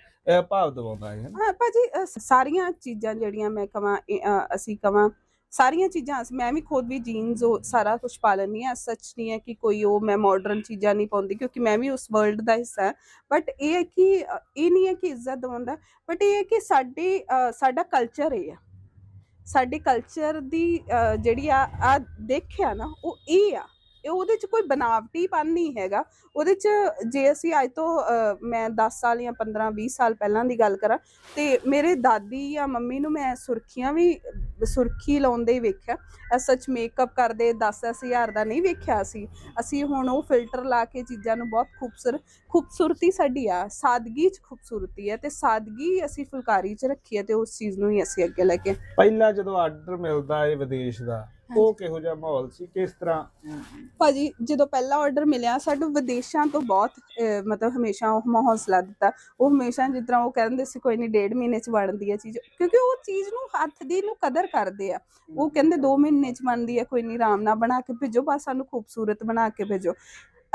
ਭਾਵ ਦਿਵਾਉਂਦਾ ਹੈ ਹਾਂ ਭਾਜੀ ਸਾਰੀਆਂ ਚੀਜ਼ਾਂ ਜਿਹੜੀਆਂ ਮੈਂ ਅਹ, ਅਸੀਂ ਕਵਾਂ ਸਾਰੀਆਂ ਚੀਜ਼ਾਂ ਅਸੀਂ- ਮੈਂ ਵੀ ਖੁਦ ਵੀ ਜੀਨਸ ਉਹ ਸਾਰਾ ਕੁਝ ਪਾ ਲੈਂਦੀ ਹਾਂ ਸੱਚ ਨਹੀਂ ਹੈ ਕਿ ਕੋਈ ਉਹ ਮੈਂ ਮਾਡਰਨ ਚੀਜ਼ਾਂ ਨਹੀਂ ਪਾਉਂਦੀ ਕਿਉਂਕਿ ਮੈਂ ਵੀ ਉਸ ਵਰਲਡ ਦਾ ਹਿੱਸਾ ਹਾਂ। ਬਟ ਇਹ ਹੈ ਕਿ ਇਹ ਨਹੀਂ ਹੈ ਕਿ ਇੱਜ਼ਤ ਦਵਾਉਂਦਾ ਬਟ ਇਹ ਹੈ ਕਿ ਸਾਡੇ ਸਾਡਾ ਕਲਚਰ ਇਹ ਆ। ਸਾਡੇ ਕਲਚਰ ਦੀ ਜਿਹੜੀ ਆ ਆ ਦੇਖਿਆ ਨਾ, ਉਹ ਇਹ ਆ ਇਹ ਉਹਦੇ ਚ ਕੋਈ ਬਨਾਵਟੀਪਨ ਨਹੀਂ ਹੈਗਾ। ਉਹਦੇ ਚ ਜੇ ਅਸੀਂ ਅੱਜ ਤੋਂ ਮੈਂ 10 ਸਾਲ ਜਾਂ 15 20 ਸਾਲ ਪਹਿਲਾਂ ਦੀ ਗੱਲ ਕਰਾਂ, ਤੇ ਮੇਰੇ ਦਾਦੀ ਜਾਂ ਮੰਮੀ ਨੂੰ ਮੈਂ ਸੁਰਖੀਆਂ ਵੀ, ਸੁਰਖੀ ਲਾਉਂਦੇ ਹੀ ਵੇਖਿਆ। ਐਸ ਸੱਚ ਮੇਕਅਪ ਕਰਦੇ 10 ਹਜ਼ਾਰ ਦਾ ਨਹੀਂ ਵੇਖਿਆ ਸੀ ਅਸੀਂ ਹੁਣ ਉਹ ਫਿਲਟਰ ਲਾ ਕੇ ਚੀਜ਼ਾਂ ਨੂੰ ਬਹੁਤ ਖੂਬਸੂਰਤ ਖੂਬਸੂਰਤੀ ਸਾਡੀ ਆ, ਸਾਦਗੀ ਚ ਖੂਬਸੂਰਤੀ ਹੈ ਤੇ ਸਾਦਗੀ ਅਸੀਂ ਫੁਲਕਾਰੀ ਚ ਰੱਖੀ ਹੈ ਤੇ ਉਸ ਚੀਜ਼ ਨੂੰ ਹੀ ਅਸੀਂ ਅੱਗੇ ਲੈ ਕੇ ਪਹਿਲਾਂ ਜਦੋਂ ਆਰਡਰ ਮਿਲਦਾ ਹੈ ਵਿਦੇਸ਼ ਦਾ ਉਹ ਕਿਹੋ ਜਿਹਾ ਮਾਹੌਲ ਸੀ? ਕਿਸ ਤਰ੍ਹਾਂ? ਭਾਜੀ ਜਦੋਂ ਪਹਿਲਾ ਆਰਡਰ ਮਿਲਿਆ ਸਾਨੂੰ ਵਿਦੇਸ਼ਾਂ ਤੋਂ ਬਹੁਤ ਅਹ, ਮਤਲਬ ਹਮੇਸ਼ਾ ਉਹ ਹੌਸਲਾ ਦਿੱਤਾ। ਉਹ ਹਮੇਸ਼ਾ ਜਿਸ ਤਰ੍ਹਾਂ ਉਹ ਕਹਿੰਦੇ ਸੀ ਕੋਈ ਨਹੀਂ ਡੇਢ ਮਹੀਨੇ ਚ ਬਣਦੀ ਹੈ ਚੀਜ਼। ਕਿਉਂਕਿ ਉਹ ਚੀਜ਼ ਨੂੰ ਹੱਥ ਦੀ ਨੂੰ ਕਦਰ ਕਰਦੇ ਆ। ਉਹ ਕਹਿੰਦੇ 2 ਮਹੀਨੇ ਚ ਬਣਦੀ ਹੈ ਕੋਈ ਨਹੀਂ ਆਰਾਮ ਨਾਲ ਬਣਾ ਕੇ ਭੇਜੋ ਬਸ ਸਾਨੂੰ ਖੂਬਸੂਰਤ ਬਣਾ ਕੇ ਭੇਜੋ।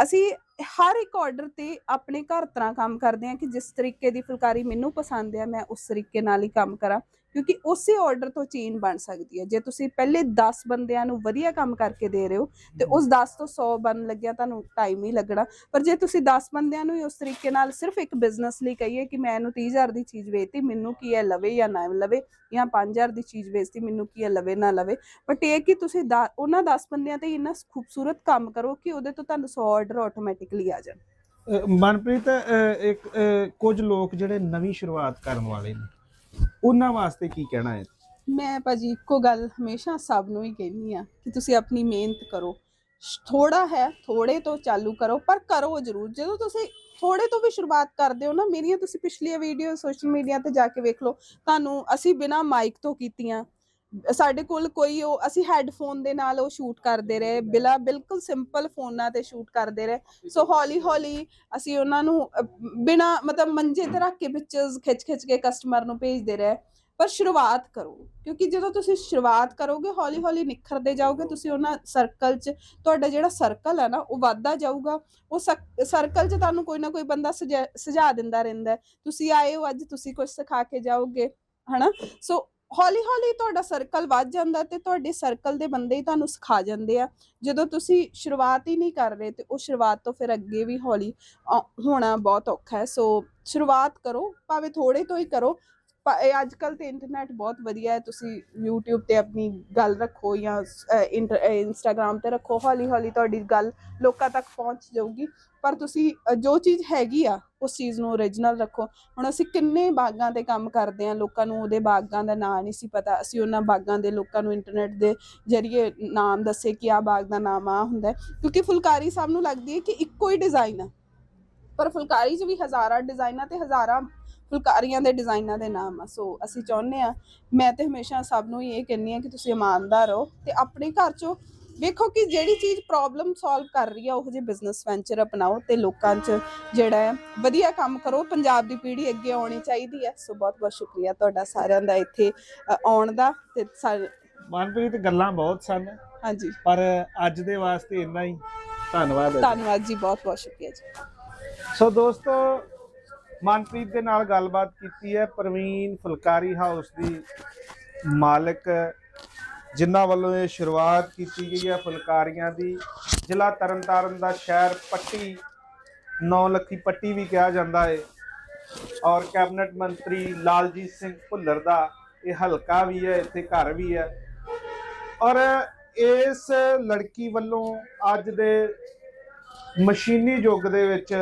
ਅਸੀਂ ਹਰ ਇੱਕ ਆਰਡਰ ਤੇ ਆਪਣੇ ਘਰ ਤਰ੍ਹਾਂ ਕੰਮ ਕਰਦੇ ਆ ਕਿ ਜਿਸ ਤਰੀਕੇ ਦੀ ਫੁਲਕਾਰੀ ਮੈਨੂੰ ਪਸੰਦ ਆ ਮੈਂ ਉਸ ਤਰੀਕੇ ਨਾਲ ਹੀ ਕੰਮ ਕਰਾਂ। ਕਿਉਂਕਿ ਉਸੇ ਆਰਡਰ ਤੋਂ ਚੇਨ ਬਣ ਸਕਦੀ ਹੈ। ਜੇ ਤੁਸੀਂ ਪਹਿਲੇ 10 ਬੰਦਿਆਂ ਨੂੰ ਵਧੀਆ ਕੰਮ ਕਰਕੇ ਦੇ ਰਹੇ ਹੋ ਤੇ ਉਸ 10 ਤੋਂ 100 ਬਣ ਲੱਗਿਆ ਤੁਹਾਨੂੰ ਟਾਈਮ ਹੀ ਲੱਗਣਾ। ਪਰ ਜੇ ਤੁਸੀਂ 10 ਬੰਦਿਆਂ ਨੂੰ ਹੀ ਉਸ ਤਰੀਕੇ ਨਾਲ ਸਿਰਫ ਇੱਕ ਬਿਜ਼ਨਸ ਲਈ ਕਹੀਏ ਕਿ ਮੈਂ ਇਹਨੂੰ 30000 ਦੀ ਚੀਜ਼ ਵੇਚਤੀ ਮੈਨੂੰ ਕੀ ਹੈ ਲਵੇ ਜਾਂ ਨਾ ਲਵੇ ਜਾਂ 5000 ਦੀ ਚੀਜ਼ ਵੇਚਤੀ ਮੈਨੂੰ ਕੀ ਹੈ ਲਵੇ ਨਾ ਲਵੇ। ਬਟ ਇਹ ਕਿ ਤੁਸੀਂ ਉਹਨਾਂ 10 ਬੰਦਿਆਂ ਤੇ ਇੰਨਾ ਖੂਬਸੂਰਤ ਕੰਮ ਕਰੋ ਕਿ ਉਹਦੇ ਤੋਂ ਤੁਹਾਨੂੰ 100 ਆਰਡਰ ਆਟੋਮੈਟਿਕਲੀ ਆ ਜਾਣ। ਮਨਪ੍ਰੀਤ ਇੱਕ ਕੁਝ ਲੋਕ ਜਿਹੜੇ ਨਵੀਂ ਸ਼ੁਰੂਆਤ ਕਰਨ ਵਾਲੇ ਨੇ ਉਹਨਾਂ ਵਾਸਤੇ ਕੀ ਕਹਿਣਾ ਹੈ? ਮੈਂ ਭਾਜੀ ਇੱਕੋ ਗੱਲ ਹਮੇਸ਼ਾ ਸਭ ਨੂੰ ਹੀ ਕਹਿੰਦੀ ਆ ਕਿ ਤੁਸੀਂ ਆਪਣੀ ਮਿਹਨਤ ਕਰੋ। ਥੋੜਾ ਹੈ ਥੋੜੇ ਤੋਂ ਚਾਲੂ ਕਰੋ, ਪਰ ਕਰੋ ਜ਼ਰੂਰ। ਜਦੋਂ ਤੁਸੀਂ ਥੋੜੇ ਤੋਂ ਵੀ ਸ਼ੁਰੂਆਤ ਕਰਦੇ ਹੋ ਨਾ, ਮੇਰੀਆਂ ਤੁਸੀਂ ਪਿਛਲੀਆਂ ਵੀਡੀਓ ਸੋਸ਼ਲ ਮੀਡੀਆ ਤੇ ਜਾ ਕੇ ਵੇਖ ਲਓ, ਤੁਹਾਨੂੰ ਅਸੀਂ ਬਿਨਾ ਮਾਈਕ ਤੋਂ ਕੀਤੀਆਂ ਸਾਡੇ ਕੋਲ ਕੋਈ ਉਹ, ਅਸੀਂ ਹੈੱਡਫੋਨ ਦੇ ਨਾਲ ਉਹ ਸ਼ੂਟ ਕਰਦੇ ਰਹੇ, ਬਿਲਾ ਬਿਲਕੁਲ ਸਿੰਪਲ ਫੋਨਾਂ ਤੇ ਸ਼ੂਟ ਕਰਦੇ ਰਹੇ। ਸੋ ਹੌਲੀ ਹੌਲੀ ਅਸੀਂ ਉਹਨਾਂ ਨੂੰ, ਬਿਨਾ ਮਤਲਬ ਮੰਜੇ ਤੇ ਰੱਖ ਕੇ ਪਿਕਚਰਸ ਖਿੱਚ ਖਿੱਚ ਕੇ ਕਸਟਮਰ ਨੂੰ ਭੇਜਦੇ ਰਹੇ। ਪਰ ਸ਼ੁਰੂਆਤ ਕਰੋ, ਕਿਉਂਕਿ ਜਦੋਂ ਤੁਸੀਂ ਸ਼ੁਰੂਆਤ ਕਰੋਗੇ, ਹੌਲੀ ਹੌਲੀ ਨਿਖਰਦੇ ਜਾਓਗੇ, ਤੁਸੀਂ ਉਹਨਾਂ ਸਰਕਲ 'ਚ, ਤੁਹਾਡਾ ਜਿਹੜਾ ਸਰਕਲ ਹੈ ਨਾ, ਉਹ ਵੱਧਦਾ ਜਾਊਗਾ। ਉਹ ਸਰਕਲ 'ਚ ਤੁਹਾਨੂੰ ਕੋਈ ਨਾ ਕੋਈ ਬੰਦਾ ਸੁਝਾ ਸੁਝਾ ਦਿੰਦਾ ਰਹਿੰਦਾ ਤੁਸੀਂ ਆਏ ਹੋ ਅੱਜ, ਤੁਸੀਂ ਕੁਝ ਸਿਖਾ ਕੇ ਜਾਓਗੇ, ਹਨਾ? ਸੋ ਹੌਲੀ ਹੌਲੀ ਤੁਹਾਡਾ ਸਰਕਲ ਵੱਧ ਜਾਂਦਾ ਤੇ ਤੁਹਾਡੇ ਸਰਕਲ ਦੇ ਬੰਦੇ ਹੀ ਤੁਹਾਨੂੰ ਸਿਖਾ ਜਾਂਦੇ ਆ। ਜਦੋਂ ਤੁਸੀਂ ਸ਼ੁਰੂਆਤ ਹੀ ਨਹੀਂ ਕਰ ਰਹੇ ਤੇ ਉਹ ਸ਼ੁਰੂਆਤ ਤੋਂ ਫਿਰ ਅੱਗੇ ਵੀ ਹੌਲੀ ਅ, ਹੋਣਾ ਬਹੁਤ ਔਖਾ ਹੈ। ਸੋ ਸ਼ੁਰੂਆਤ ਕਰੋ ਭਾਵੇਂ ਥੋੜੇ ਤੋਂ ਹੀ ਕਰੋ ਅੱਜ ਕੱਲ ਤੇ ਇੰਟਰਨੈਟ ਬਹੁਤ ਵਧੀਆ ਹੈ, ਤੁਸੀਂ YouTube ਤੇ ਆਪਣੀ ਗੱਲ ਰੱਖੋ ਜਾਂ ਇੰਸਟਾਗ੍ਰam ਤੇ ਰੱਖੋ ਹੌਲੀ ਹੌਲੀ ਤੁਹਾਡੀ ਗੱਲ ਲੋਕਾਂ ਤੱਕ ਪਹੁੰਚ ਜਾਊਗੀ। ਪਰ ਤੁਸੀਂ ਜੋ ਚੀਜ਼ ਹੈਗੀ ਆ, ਉਸ ਚੀਜ਼ ਨੂੰ ਓਰੀਜਨਲ ਰੱਖੋ। ਹੁਣ ਅਸੀਂ ਕਿੰਨੇ ਬਾਗਾਂ ਤੇ ਕੰਮ ਕਰਦੇ ਆ ਲੋਕਾਂ ਨੂੰ ਉਹਦੇ ਬਾਗਾਂ ਦਾ ਨਾਂ ਨਹੀਂ ਸੀ ਪਤਾ। ਅਸੀਂ ਉਹਨਾਂ ਬਾਗਾਂ ਦੇ ਲੋਕਾਂ ਨੂੰ ਇੰਟਰਨੈਟ ਦੇ ਜਰੀਏ ਨਾਮ ਦੱਸੇ ਕਿ ਆ ਬਾਗ ਦਾ ਨਾਮ ਆ ਹੁੰਦਾ ਕਿਉਂਕਿ ਫੁਲਕਾਰੀ ਸਭ ਨੂੰ ਲੱਗਦੀ ਹੈ ਕਿ ਇੱਕੋ ਹੀ ਡਿਜ਼ਾਈਨ ਆ। ਪਰ ਫੁਲਕਾਰੀ 'ਚ ਵੀ ਹਜ਼ਾਰਾਂ ਡਿਜ਼ਾਈਨਾਂ ਤੇ ਹਜ਼ਾਰਾਂ ਫੁਲਕਾਰੀਆਂ ਦੇ ਡਿਜ਼ਾਈਨਾਂ ਦੇ ਨਾਮ ਆ। ਸੋ ਅਸੀਂ ਚਾਹੁੰਦੇ ਆ ਮੈਂ ਤੇ ਹਮੇਸ਼ਾ ਸਭ ਨੂੰ ਹੀ ਇਹ ਕਹਿੰਨੀ ਆ ਕਿ ਤੁਸੀਂ ਇਮਾਨਦਾਰ ਰਹੋ ਤੇ ਆਪਣੇ ਘਰ 'ਚੋਂ ਵੇਖੋ ਕਿ ਜਿਹੜੀ ਚੀਜ਼ ਪ੍ਰੋਬਲਮ ਸੋਲਵ ਕਰ ਰਹੀ ਆ ਉਹ ਜੇ ਬਿਜ਼ਨਸ ਵੈਂਚਰ ਅਪਣਾਓ ਤੇ ਲੋਕਾਂ 'ਚ ਜਿਹੜਾ ਹੈ ਵਧੀਆ ਕੰਮ ਕਰੋ। ਪੰਜਾਬ ਦੀ ਪੀੜ੍ਹੀ ਅੱਗੇ ਆਉਣੀ ਚਾਹੀਦੀ ਹੈ। ਸੋ ਬਹੁਤ ਬਹੁਤ ਸ਼ੁਕਰੀਆ ਤੁਹਾਡਾ ਸਾਰਿਆਂ ਦਾ ਇੱਥੇ ਆਉਣ ਦਾ ਤੇ ਮਨਪ੍ਰੀਤ ਗੱਲਾਂ ਬਹੁਤ ਸਨ। ਹਾਂਜੀ। ਪਰ ਅੱਜ ਦੇ ਵਾਸਤੇ ਇੰਨਾ ਹੀ। ਧੰਨਵਾਦ। ਹੈ ਧੰਨਵਾਦ ਜੀ ਬਹੁਤ ਬਹੁਤ ਸ਼ੁਕਰੀਆ ਜੀ। ਸੋ ਦੋਸਤੋ ਮਨਪ੍ਰੀਤ ਦੇ ਨਾਲ ਗੱਲਬਾਤ ਕੀਤੀ ਹੈ ਪ੍ਰਵੀਨ ਫੁਲਕਾਰੀ ਹਾਊਸ ਦੀ ਮਾਲਕ, ਜਿਨ੍ਹਾਂ ਵੱਲੋਂ ਇਹ ਸ਼ੁਰੂਆਤ ਕੀਤੀ ਗਈ ਹੈ ਫੁਲਕਾਰੀਆਂ ਦੀ। ਜ਼ਿਲ੍ਹਾ ਤਰਨਤਾਰਨ ਦਾ ਸ਼ਹਿਰ ਪੱਟੀ 9 ਲੱਖੀ ਪੱਟੀ ਵੀ ਕਿਹਾ ਜਾਂਦਾ ਹੈ ਔਰ ਕੈਬਨਿਟ ਮੰਤਰੀ ਲਾਲਜੀਤ ਸਿੰਘ ਭੁੱਲਰ ਦਾ ਇਹ ਹਲਕਾ ਵੀ ਹੈ, ਇੱਥੇ ਘਰ ਵੀ ਹੈ। ਔਰ ਇਸ ਲੜਕੀ ਵੱਲੋਂ ਅੱਜ ਦੇ ਮਸ਼ੀਨੀ ਯੁੱਗ ਦੇ ਵਿੱਚ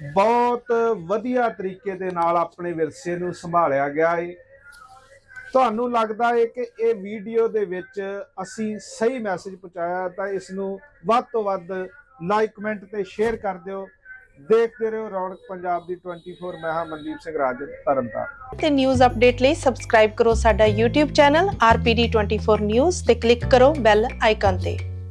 ਬਹੁਤ ਵਧੀਆ ਤਰੀਕੇ ਦੇ ਨਾਲ ਆਪਣੇ ਵਿਰਸੇ ਨੂੰ ਸੰਭਾਲਿਆ ਗਿਆ ਹੈ ਤੁਹਾਨੂੰ ਲੱਗਦਾ ਹੈ ਕਿ ਇਹ ਵੀਡੀਓ ਦੇ ਵਿੱਚ ਅਸੀਂ ਸਹੀ ਮੈਸੇਜ ਪਹੁੰਚਾਇਆ, ਤਾਂ ਇਸ ਨੂੰ ਵੱਧ ਤੋਂ ਵੱਧ ਲਾਈਕ, ਕਮੈਂਟ ਤੇ ਸ਼ੇਅਰ ਕਰ ਦਿਓ। ਦੇਖਦੇ ਰਹੋ ਰੌਣਕ ਪੰਜਾਬ ਦੀ 24 ਮੈਂ ਹਾਂ ਮਨਦੀਪ ਸਿੰਘ ਰਾਜਨ, ਤਰਨਤਾਰਨ। ਤੇ ਨਿਊਜ਼ ਅਪਡੇਟ ਲਈ ਸਬਸਕ੍ਰਾਈਬ ਕਰੋ ਸਾਡਾ YouTube ਚੈਨਲ RPD24 News ਤੇ ਕਲਿੱਕ ਕਰੋ ਬੈਲ ਆਈਕਨ ਤੇ।